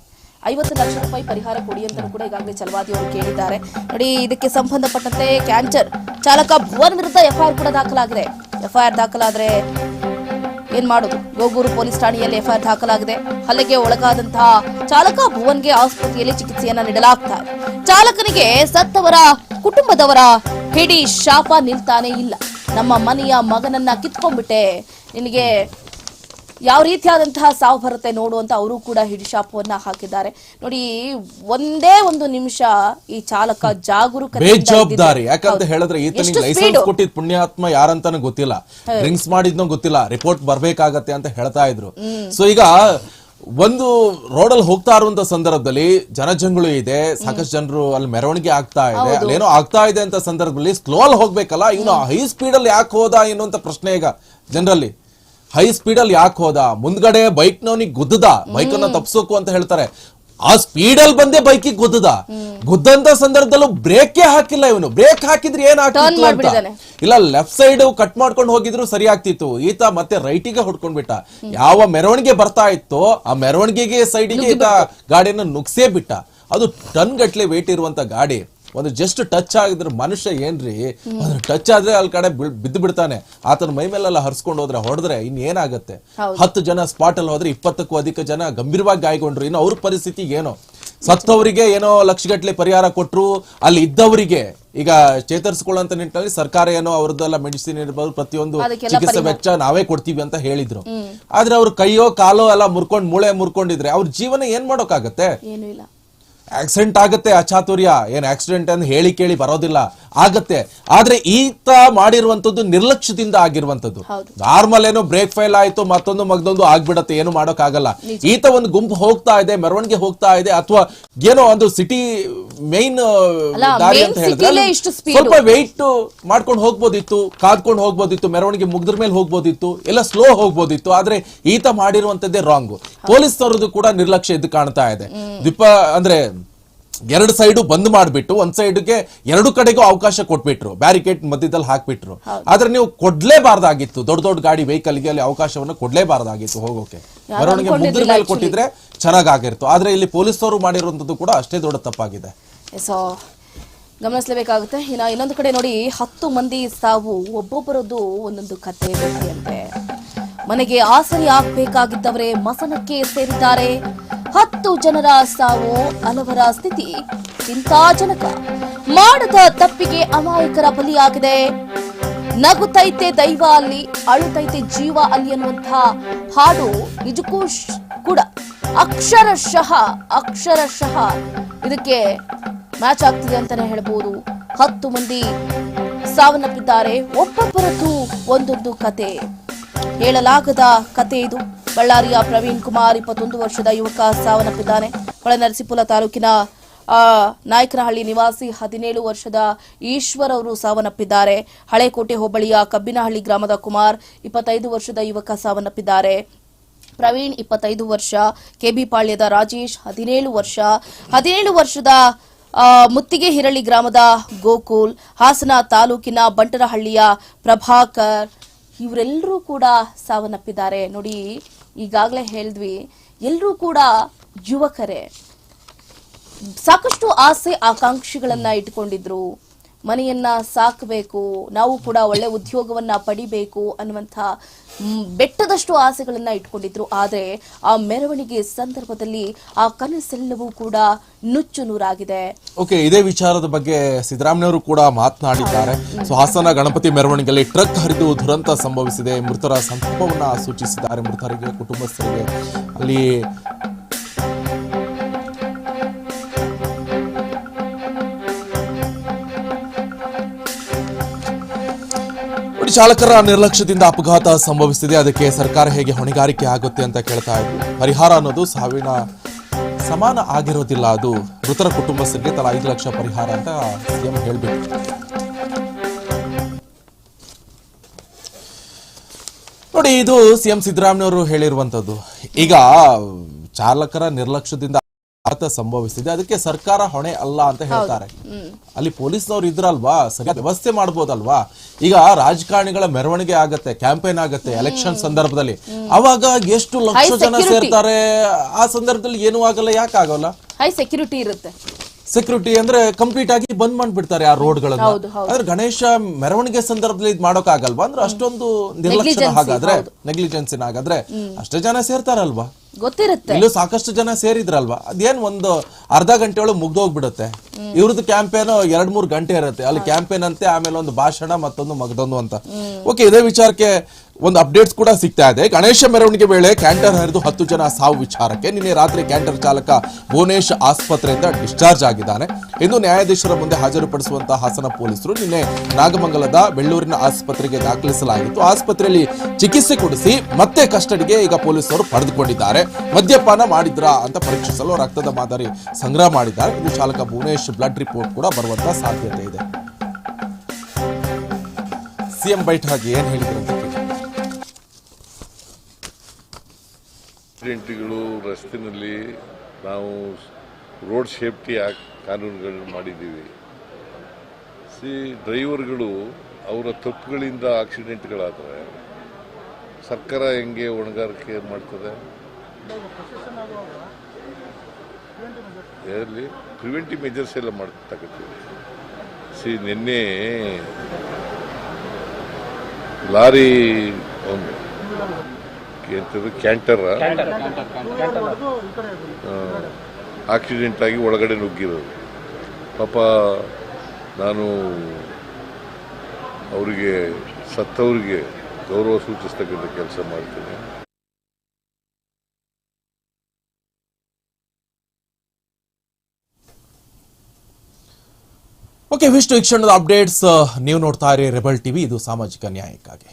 ಐವತ್ತು ಲಕ್ಷ ರೂಪಾಯಿ ಪರಿಹಾರ ಕೊಡಿ ಅಂತ ಕೂಡ ಈಗಾಗಲೇ ಚಲವಾದಿ ಅವರು ಕೇಳಿದ್ದಾರೆ. ನೋಡಿ ಇದಕ್ಕೆ ಸಂಬಂಧಪಟ್ಟಂತೆ ಕ್ಯಾನ್ಸರ್ ಚಾಲಕ ಭುವನ್ ವಿರುದ್ಧ ಎಫ್ಐಆರ್ ಕೂಡ ದಾಖಲಾಗಿದೆ. ಎಫ್ಐಆರ್ ದಾಖಲಾದ್ರೆ ಏನ್ ಮಾಡೋದು ಗೋಗೂರು ಪೊಲೀಸ್ ಠಾಣೆಯಲ್ಲಿ ಎಫ್ಐಆರ್ ದಾಖಲಾಗಿದೆ. ಹಲ್ಲೆಗೆ ಒಳಗಾದಂತಹ ಚಾಲಕ ಭುವನ್ಗೆ ಆಸ್ಪತ್ರೆಯಲ್ಲಿ ಚಿಕಿತ್ಸೆಯನ್ನ ನೀಡಲಾಗ್ತಾ ಚಾಲಕನಿಗೆ ಸತ್ತವರ ಕುಟುಂಬದವರ ಹಿಡಿ ಶಾಪ ನಿಲ್ತಾನೆ ಇಲ್ಲ. ನಮ್ಮ ಮನೆಯ ಮಗನನ್ನ ಕಿತ್ಕೊಂಡ್ಬಿಟ್ಟೆ. ನಿನಗೆ ಯಾವ ರೀತಿಯಾದಂತಹ ಸಾವು ಬರುತ್ತೆ ನೋಡು ಅಂತ ಅವರು ಕೂಡ ಹಿಡಿಶಾಪವನ್ನ ಹಾಕಿದ್ದಾರೆ. ನೋಡಿ ಒಂದೇ ಒಂದು ನಿಮಿಷ ಈ ಚಾಲಕ ಜಾಗರೂಕ ಬೇಜವಾಬ್ದಾರಿ. ಯಾಕಂತ ಹೇಳಿದ್ರೆ ಈತನಿಗೆ ಲೈಸೆನ್ಸ್ ಕೊಟ್ಟಿದ್ ಪುಣ್ಯಾತ್ಮ ಯಾರಂತಾನು ಗೊತ್ತಿಲ್ಲ. ಡ್ರಿಂಕ್ಸ್ ಮಾಡಿದ್ನೋ ಗೊತ್ತಿಲ್ಲ. ರಿಪೋರ್ಟ್ ಬರ್ಬೇಕಾಗತ್ತೆ ಅಂತ ಹೇಳ್ತಾ ಇದ್ರು. ಸೊ ಈಗ ಒಂದು ರೋಡಲ್ಲಿ ಹೋಗ್ತಾ ಇರುವಂತ ಸಂದರ್ಭದಲ್ಲಿ ಜನಜಂಗುಳಿ ಇದೆ. ಸಾಕಷ್ಟು ಜನರು ಅಲ್ಲಿ ಮೆರವಣಿಗೆ ಆಗ್ತಾ ಇದೆ. ಅಲ್ಲೇನೋ ಆಗ್ತಾ ಇದೆ ಅಂತ ಸಂದರ್ಭದಲ್ಲಿ ಸ್ಲೋ ಅಲ್ಲಿ ಹೋಗ್ಬೇಕಲ್ಲ ಇವನು ಹೈ ಸ್ಪೀಡ್ ಅಲ್ಲಿ ಯಾಕೆ ಹೋದ ಎನ್ನುವಂತ ಪ್ರಶ್ನೆ ಈಗ ಜನರಲ್ಲಿ. ಹೈ ಸ್ಪೀಡ್ ಅಲ್ಲಿ ಯಾಕೆ ಹೋದ? ಮುಂದ್ಗಡೆ ಬೈಕ್ ನವನಿಗೆ ಗುದ್ದದ? ಬೈಕ್ ಅನ್ನ ತಪ್ಸೋಕು ಅಂತ ಹೇಳ್ತಾರೆ. ಆ ಸ್ಪೀಡ್ ಅಲ್ಲಿ ಬಂದೇ ಬೈಕಿಗೆ ಗುದ್ದದ? ಗುದ್ದಂತ ಸಂದರ್ಭದಲ್ಲೂ ಬ್ರೇಕೇ ಹಾಕಿಲ್ಲ ಇವನು. ಬ್ರೇಕ್ ಹಾಕಿದ್ರೆ ಏನ್ ಆಗ್ತಿತ್ತು ಅಂತ? ಇಲ್ಲ ಲೆಫ್ಟ್ ಸೈಡ್ ಕಟ್ ಮಾಡ್ಕೊಂಡು ಹೋಗಿದ್ರು ಸರಿ ಆಗ್ತಿತ್ತು. ಈತ ಮತ್ತೆ ರೈಟಿಗೆ ಹೊಡ್ಕೊಂಡ್ಬಿಟ್ಟ ಯಾವ ಮೆರವಣಿಗೆ ಬರ್ತಾ ಇತ್ತೋ ಆ ಮೆರವಣಿಗೆಗೆ ಸೈಡಿಗೆ ಈತ ಗಾಡಿಯನ್ನು ನುಗ್ಸೇ ಬಿಟ್ಟ. ಅದು ಟನ್ ಗಟ್ಲೆ ವೇಟ್ ಇರುವಂತ ಗಾಡಿ. ಒಂದು ಜಸ್ಟ್ ಟಚ್ ಆಗಿದ್ರೆ ಮನುಷ್ಯ ಏನ್ರಿ? ಒಂದು ಟಚ್ ಆದ್ರೆ ಅಲ್ಲಿ ಕಡೆ ಬಿದ್ದು ಬಿಡ್ತಾನೆ. ಆತನ ಮೈ ಮೇಲೆಲ್ಲ ಹರ್ಸ್ಕೊಂಡು ಹೋದ್ರೆ ಹೊಡೆದ್ರೆ ಇನ್ ಏನಾಗತ್ತೆ. ಹತ್ತು ಜನ ಸ್ಪಾಟ್ ಅಲ್ಲಿ ಹೋದ್ರೆ ಇಪ್ಪತ್ತಕ್ಕೂ ಅಧಿಕ ಜನ ಗಂಭೀರವಾಗಿ ಗಾಯಗೊಂಡ್ರು. ಇನ್ನು ಅವ್ರ ಪರಿಸ್ಥಿತಿ ಏನೋ? ಸತ್ತವರಿಗೆ ಏನೋ ಲಕ್ಷಗಟ್ಟಲೆ ಪರಿಹಾರ ಕೊಟ್ಟರು ಅಲ್ಲಿ ಇದ್ದವರಿಗೆ ಈಗ ಚೇತರಿಸಿಕೊಳ್ಳುವಂತ ನಿಟ್ಟಿನಲ್ಲಿ ಸರ್ಕಾರ ಏನೋ ಅವ್ರದ್ದೆಲ್ಲ ಮೆಡಿಸಿನ್ ಇರ್ಬೋದು ಪ್ರತಿಯೊಂದು ಚಿಕಿತ್ಸೆ ವೆಚ್ಚ ನಾವೇ ಕೊಡ್ತೀವಿ ಅಂತ ಹೇಳಿದ್ರು. ಆದ್ರೆ ಅವ್ರ ಕೈಯೋ ಕಾಲೋ ಎಲ್ಲ ಮುರ್ಕೊಂಡ್ ಮೂಳೆ ಮುರ್ಕೊಂಡಿದ್ರೆ ಅವ್ರ ಜೀವನ ಏನ್ ಮಾಡೋಕ್ಕಾಗತ್ತೆ? ಏನೂ ಇಲ್ಲ. ಆಕ್ಸಿಡೆಂಟ್ ಆಗುತ್ತೆ ಅಚಾತುರ್ಯ ಏನು ಆಕ್ಸಿಡೆಂಟ್ ಅಂತ ಹೇಳಿ ಕೇಳಿ ಬರೋದಿಲ್ಲ. ಆಗತ್ತೆ. ಆದ್ರೆ ಈತ ಮಾಡಿರುವಂತದ್ದು ನಿರ್ಲಕ್ಷ್ಯದಿಂದ ಆಗಿರುವಂತದ್ದು. ನಾರ್ಮಲ್ ಏನೋ ಬ್ರೇಕ್ ಫೇಲ್ ಆಯ್ತು ಮತ್ತೊಂದು ಮಗದೊಂದು ಆಗ್ಬಿಡತ್ತೆ ಏನು ಮಾಡೋಕ್ಕಾಗಲ್ಲ. ಈತ ಒಂದು ಗುಂಪು ಹೋಗ್ತಾ ಇದೆ ಮೆರವಣಿಗೆ ಹೋಗ್ತಾ ಇದೆ ಅಥವಾ ಏನೋ ಒಂದು ಸಿಟಿ ಮೇನ್ ದಾರಿ ಅಂತ ಹೇಳಿದ್ರೆ. ಸ್ವಲ್ಪ ವೆಯ್ಟ್ ಮಾಡ್ಕೊಂಡು ಹೋಗ್ಬೋದಿತ್ತು ಕಾದ್ಕೊಂಡು ಹೋಗ್ಬೋದಿತ್ತು ಮೆರವಣಿಗೆ ಮುಗ್ದ್ರ ಮೇಲೆ ಹೋಗ್ಬೋದಿತ್ತು ಎಲ್ಲ ಸ್ಲೋ ಹೋಗ್ಬೋದಿತ್ತು ಆದ್ರೆ ಈತ ಮಾಡಿರುವಂತದ್ದೇ ರಾಂಗ್ ಪೊಲೀಸರದು ಕೂಡ ನಿರ್ಲಕ್ಷ್ಯ ಇದ್ದು ಕಾಣ್ತಾ ಇದೆ. ದೀಪ ಅಂದ್ರೆ ಎರಡು ಸೈಡು ಬಂದ್ ಮಾಡ್ಬಿಟ್ಟು ಒಂದ್ ಸೈಡ್ಗೆ ಎರಡು ಕಡೆಗೂ ಅವಕಾಶ ಕೊಟ್ಬಿಟ್ರು ಬ್ಯಾರಿಕೇಡ್ ಮಧ್ಯದಲ್ಲಿ ಹಾಕ್ಬಿಟ್ರು. ಆದ್ರೆ ನೀವು ಕೊಡ್ಲೇಬಾರ್ದಾಗಿತ್ತು ದೊಡ್ಡ ದೊಡ್ಡ ಗಾಡಿ ವೆಹಿಕಲ್ಗೆ ಅಲ್ಲಿ ಅವಕಾಶವನ್ನ ಕೊಡ್ಲೇಬಾರ್ದಾಗಿತ್ತು ಹೋಗೋಕೆ. ಮೆರವಣಿಗೆ ಮುದ್ರ ಮೇಲೆ ಕೊಟ್ಟಿದ್ರೆ ಚೆನ್ನಾಗಾಗಿರ್ತು. ಆದ್ರೆ ಇಲ್ಲಿ ಪೊಲೀಸರು ಮಾಡಿರುವಂತದ್ದು ಕೂಡ ಅಷ್ಟೇ ದೊಡ್ಡ ತಪ್ಪಾಗಿದೆ. ಸೊ ಗಮನಿಸಲೇಬೇಕಾಗುತ್ತೆ. ಇನ್ನ ಇನ್ನೊಂದು ಕಡೆ ನೋಡಿ ಹತ್ತು ಮಂದಿ ಸಾವು ಒಬ್ಬೊಬ್ಬರದ್ದು ಒಂದೊಂದು ಕತೆ ಬೇಕೆಯಂತೆ ಮನೆಗೆ ಆಸರಿ ಆಗ್ಬೇಕಾಗಿದ್ದವರೇ ಮಸನಕ್ಕೆ ಸೇರಿದ್ದಾರೆ. ಹತ್ತು ಜನರ ಸಾವು ಹಲವರ ಸ್ಥಿತಿ ಚಿಂತಾಜನಕ ಮಾಡದ ತಪ್ಪಿಗೆ ಅಮಾಯಕರ ಬಲಿಯಾಗಿದೆ. ನಗುತೈತೆ ದೈವ ಅಲ್ಲಿ, ಅಳುತೈತೆ ಜೀವ ಅಲ್ಲಿ ಅನ್ನುವಂತಹ ಹಾಡು ನಿಜಕ್ಕೂ ಕೂಡ. ಅಕ್ಷರಶಃ ಅಕ್ಷರಶಃ ಇದಕ್ಕೆ ಮ್ಯಾಚ್ ಆಗ್ತಿದೆ ಅಂತಾನೆ ಹೇಳ್ಬೋದು. ಹತ್ತು ಮಂದಿ ಸಾವನ್ನಪ್ಪಿದ್ದಾರೆ. ಒಬ್ಬೊಬ್ಬರದ್ದು ಒಂದೊಂದು ಕತೆ. ಹೇಳಲಾಗದ ಕತೆ ಇದು. ಬಳ್ಳಾರಿಯ ಪ್ರವೀಣ್ ಕುಮಾರ್ ಇಪ್ಪತ್ತೊಂದು ವರ್ಷದ ಯುವಕ ಸಾವನ್ನಪ್ಪಿದ್ದಾನೆ. ಹೊಳೆನರಸೀಪುರ ತಾಲೂಕಿನ ನಾಯಕನಹಳ್ಳಿ ನಿವಾಸಿ ಹದಿನೇಳು ವರ್ಷದ ಈಶ್ವರ್ ಅವರು ಸಾವನ್ನಪ್ಪಿದ್ದಾರೆ. ಹಳೆಕೋಟೆ ಹೋಬಳಿಯ ಕಬ್ಬಿನಹಳ್ಳಿ ಗ್ರಾಮದ ಕುಮಾರ್ ಇಪ್ಪತ್ತೈದು ವರ್ಷದ ಯುವಕ ಸಾವನ್ನಪ್ಪಿದ್ದಾರೆ. ಪ್ರವೀಣ್ ಇಪ್ಪತ್ತೈದು ವರ್ಷ ಕೆಬಿಪಾಳ್ಯದ ರಾಜೇಶ್ ಹದಿನೇಳು ವರ್ಷ, ಹದಿನೇಳು ವರ್ಷದ ಮುತ್ತಿಗೆ ಹಿರಳಿ ಗ್ರಾಮದ ಗೋಕುಲ್, ಹಾಸನ ತಾಲೂಕಿನ ಬಂಟರಹಳ್ಳಿಯ ಪ್ರಭಾಕರ್, ಇವರೆಲ್ಲರೂ ಕೂಡ ಸಾವನ್ನಪ್ಪಿದ್ದಾರೆ. ನೋಡಿ ಈಗಾಗಲೇ ಹೇಳಿದ್ವಿ ಎಲ್ಲರೂ ಕೂಡ ಯುವಕರೇ ಸಾಕಷ್ಟು ಆಸೆ ಆಕಾಂಕ್ಷೆಗಳನ್ನ ಇಟ್ಕೊಂಡಿದ್ರು. ಮನೆಯನ್ನ ಸಾಕಬೇಕು ನಾವು ಕೂಡ ಒಳ್ಳೆ ಉದ್ಯೋಗವನ್ನ ಪಡಿಬೇಕು ಅನ್ನುವಂಥ ಬೆಟ್ಟದಷ್ಟು ಆಸೆಗಳನ್ನ ಇಟ್ಕೊಂಡಿದ್ರು. ಆದ್ರೆ ಆ ಮೆರವಣಿಗೆ ಸಂದರ್ಭದಲ್ಲಿ ಆ ಕನಸೆಲ್ಲವೂ ಕೂಡ ನುಚ್ಚು ನೂರಾಗಿದೆ. ಓಕೆ ಇದೇ ವಿಚಾರದ ಬಗ್ಗೆ ಸಿದ್ದರಾಮಯ್ಯವರು ಕೂಡ ಮಾತನಾಡಿದ್ದಾರೆ. ಸೊ ಹಾಸನ ಗಣಪತಿ ಮೆರವಣಿಗೆಯಲ್ಲಿ ಟ್ರಕ್ ಹರಿದು ದುರಂತ ಸಂಭವಿಸಿದೆ. ಮೃತರ ಸಂತಾಪವನ್ನ ಸೂಚಿಸಿದ್ದಾರೆ. ಮೃತರಿಗೆ ಕುಟುಂಬಸ್ಥರಿಗೆ ಅಲ್ಲಿ ಚಾಲಕರ ನಿರ್ಲಕ್ಷ್ಯದಿಂದ ಅಪಘಾತ ಸಂಭವಿಸಿದೆ ಅದಕ್ಕೆ ಸರ್ಕಾರ ಹೇಗೆ ಹೊಣೆಗಾರಿಕೆ ಆಗುತ್ತೆ ಅಂತ ಕೇಳ್ತಾ ಇದ್ವಿ. ಪರಿಹಾರ ಅನ್ನೋದು ಸಾವಿನ ಸಮಾನ ಆಗಿರೋದಿಲ್ಲ ಅದು. ಮೃತರ ಕುಟುಂಬಸ್ಥರಿಗೆ ತಲಾ ಐದು ಲಕ್ಷ ಪರಿಹಾರ ಅಂತ ಸಿಎಂ ಹೇಳ್ಬೇಕು. ನೋಡಿ, ಇದು ಸಿಎಂ ಸಿದ್ದರಾಮಯ್ಯವರು ಹೇಳಿರುವಂತದ್ದು ಈಗ ಚಾಲಕರ ನಿರ್ಲಕ್ಷ್ಯದಿಂದ ಅಪಘಾತ ಸಂಭವಿಸಿದೆ ಅದಕ್ಕೆ ಸರ್ಕಾರ ಹೊಣೆ ಅಲ್ಲ ಅಂತ ಹೇಳ್ತಾರೆ. ಅಲ್ಲಿ ಪೊಲೀಸ್ನವ್ರು ಇದ್ರಲ್ವಾ? ಸರಿಯಾದ ವ್ಯವಸ್ಥೆ ಮಾಡ್ಬೋದಲ್ವಾ? ಈಗ ರಾಜಕಾರಣಿಗಳ ಮೆರವಣಿಗೆ ಆಗತ್ತೆ ಕ್ಯಾಂಪೇನ್ ಆಗತ್ತೆ ಎಲೆಕ್ಷನ್ ಸಂದರ್ಭದಲ್ಲಿ. ಅವಾಗ ಎಷ್ಟು ಲಕ್ಷ ಜನ ಸೇರ್ತಾರೆ? ಆ ಸಂದರ್ಭದಲ್ಲಿ ಏನು ಆಗಲ್ಲ ಯಾಕೆ ಆಗೋಲ್ಲ? ಹೈ ಸೆಕ್ಯೂರಿಟಿ ಇರುತ್ತೆ. ಸೆಕ್ಯೂರಿಟಿ ಅಂದ್ರೆ ಕಂಪ್ಲೀಟ್ ಆಗಿ ಬಂದ್ ಮಾಡ್ಬಿಡ್ತಾರೆ ಆ ರೋಡ್ ಗಳನ್ನ. ಆದ್ರೆ ಗಣೇಶ ಮೆರವಣಿಗೆ ಸಂದರ್ಭದಲ್ಲಿ ಇದ್ ಮಾಡೋಕ್ ಆಗಲ್ವಾ? ಅಂದ್ರೆ ಅಷ್ಟೊಂದು ನಿರ್ಲಕ್ಷ್ಯ ಹಾಗಾದ್ರೆ ನೆಗ್ಲಿಜೆನ್ಸಿನ ಹಾಗಾದ್ರೆ ಅಷ್ಟೇ ಜನ ಸೇರ್ತಾರಲ್ವಾ? ಗೊತ್ತಿರುತ್ತೆ. ಇಲ್ಲೂ ಸಾಕಷ್ಟು ಜನ ಸೇರಿದ್ರಲ್ವಾ? ಅದೇನ್ ಒಂದು ಅರ್ಧ ಗಂಟೆ ಒಳಗೆ ಮುಗ್ದೋಗ್ಬಿಡುತ್ತೆ? ಇವ್ರದ್ದು ಕ್ಯಾಂಪೇನ್ ಎರಡ್ ಮೂರ್ ಗಂಟೆ ಇರುತ್ತೆ. ಅಲ್ಲಿ ಕ್ಯಾಂಪೇನ್ ಅಂತೆ ಆಮೇಲೆ ಒಂದು ಭಾಷಣ ಮತ್ತೊಂದು ಮಗದೊಂದು ಅಂತ. ಓಕೆ ಇದೇ ವಿಚಾರಕ್ಕೆ ಒಂದು ಅಪ್ಡೇಟ್ಸ್ ಕೂಡ ಸಿಗ್ತಾ ಇದೆ. ಗಣೇಶ ಮೆರವಣಿಗೆ ವೇಳೆ ಕ್ಯಾಂಟರ್ ಹರಿದು ಹತ್ತು ಜನ ಸಾವು ವಿಚಾರಕ್ಕೆ ನಿನ್ನೆ ರಾತ್ರಿ ಕ್ಯಾಂಟರ್ ಚಾಲಕ ಭುವನೇಶ್ ಆಸ್ಪತ್ರೆಯಿಂದ ಡಿಸ್ಚಾರ್ಜ್ ಆಗಿದ್ದಾನೆ. ಎಂದು ನ್ಯಾಯಾಧೀಶರ ಮುಂದೆ ಹಾಜರುಪಡಿಸುವಂತಹ ಹಾಸನ ಪೊಲೀಸರು ನಿನ್ನೆ ನಾಗಮಂಗಲದ ಬೆಳ್ಳೂರಿನ ಆಸ್ಪತ್ರೆಗೆ ದಾಖಲಿಸಲಾಗಿತ್ತು. ಆಸ್ಪತ್ರೆಯಲ್ಲಿ ಚಿಕಿತ್ಸೆ ಕೊಡಿಸಿ ಮತ್ತೆ ಕಸ್ಟಡಿಗೆ ಈಗ ಪೊಲೀಸರು ಪಡೆದುಕೊಂಡಿದ್ದಾರೆ. ಮದ್ಯಪಾನ ಮಾಡಿದ್ರಾ ಅಂತ ಪರೀಕ್ಷಿಸಲು ರಕ್ತದ ಮಾದರಿ ಸಂಗ್ರಹ ಮಾಡಿದ್ದಾರೆ. ಇದು ಚಾಲಕ ಭುವನೇಶ್ ಬ್ಲಡ್ ರಿಪೋರ್ಟ್ ಕೂಡ ಬರುವಂತಹ ಸಾಧ್ಯತೆ ಇದೆ. ಸಿಎಂ ಬೈಠಾಗಿ ಏನ್ ಹೇಳಿದ್ರು ಅಂತ. ಆಕ್ಸಿಡೆಂಟ್ಗಳು ರಸ್ತೆನಲ್ಲಿ ನಾವು ರೋಡ್ ಸೇಫ್ಟಿ ಕಾನೂನುಗಳನ್ನು ಮಾಡಿದ್ದೀವಿ. ಸಿ ಡ್ರೈವರ್ಗಳು ಅವರ ತಪ್ಪುಗಳಿಂದ ಆಕ್ಸಿಡೆಂಟ್ಗಳಾದರೆ ಸರ್ಕಾರ ಹೆಂಗೆ ಹೊಣೆಗಾರಿಕೆ ಮಾಡ್ತದೆ? ಎಲ್ಲಿ ಪ್ರಿವೆಂಟಿವ್ ಮೆಜರ್ಸ್ ಎಲ್ಲ ಮಾಡ್ತಕ್ಕಂಥದ್ದು. ಸಿ ನಿನ್ನೆ ಲಾರಿ ಒಂದು ಎಂಥದ್ದು ಕ್ಯಾಂಟರ್? ಆಕ್ಸಿಡೆಂಟ್ ಆಗಿ ಒಳಗಡೆ ನುಗ್ಗಿರೋದು. ಪಾಪ ನಾನು ಅವರಿಗೆ ಸತ್ತವರಿಗೆ ಗೌರವ ಸೂಚಿಸ್ತಕ್ಕಂಥ ಕೆಲಸ ಮಾಡ್ತೀನಿ. ಓಕೆ ಕ್ಷಣದ ಅಪ್ಡೇಟ್ಸ್ ನೀವು ನೋಡ್ತಾ ಇರಿ ರೆಬಲ್ ಟಿವಿ ಇದು ಸಾಮಾಜಿಕ ನ್ಯಾಯಕ್ಕಾಗಿ.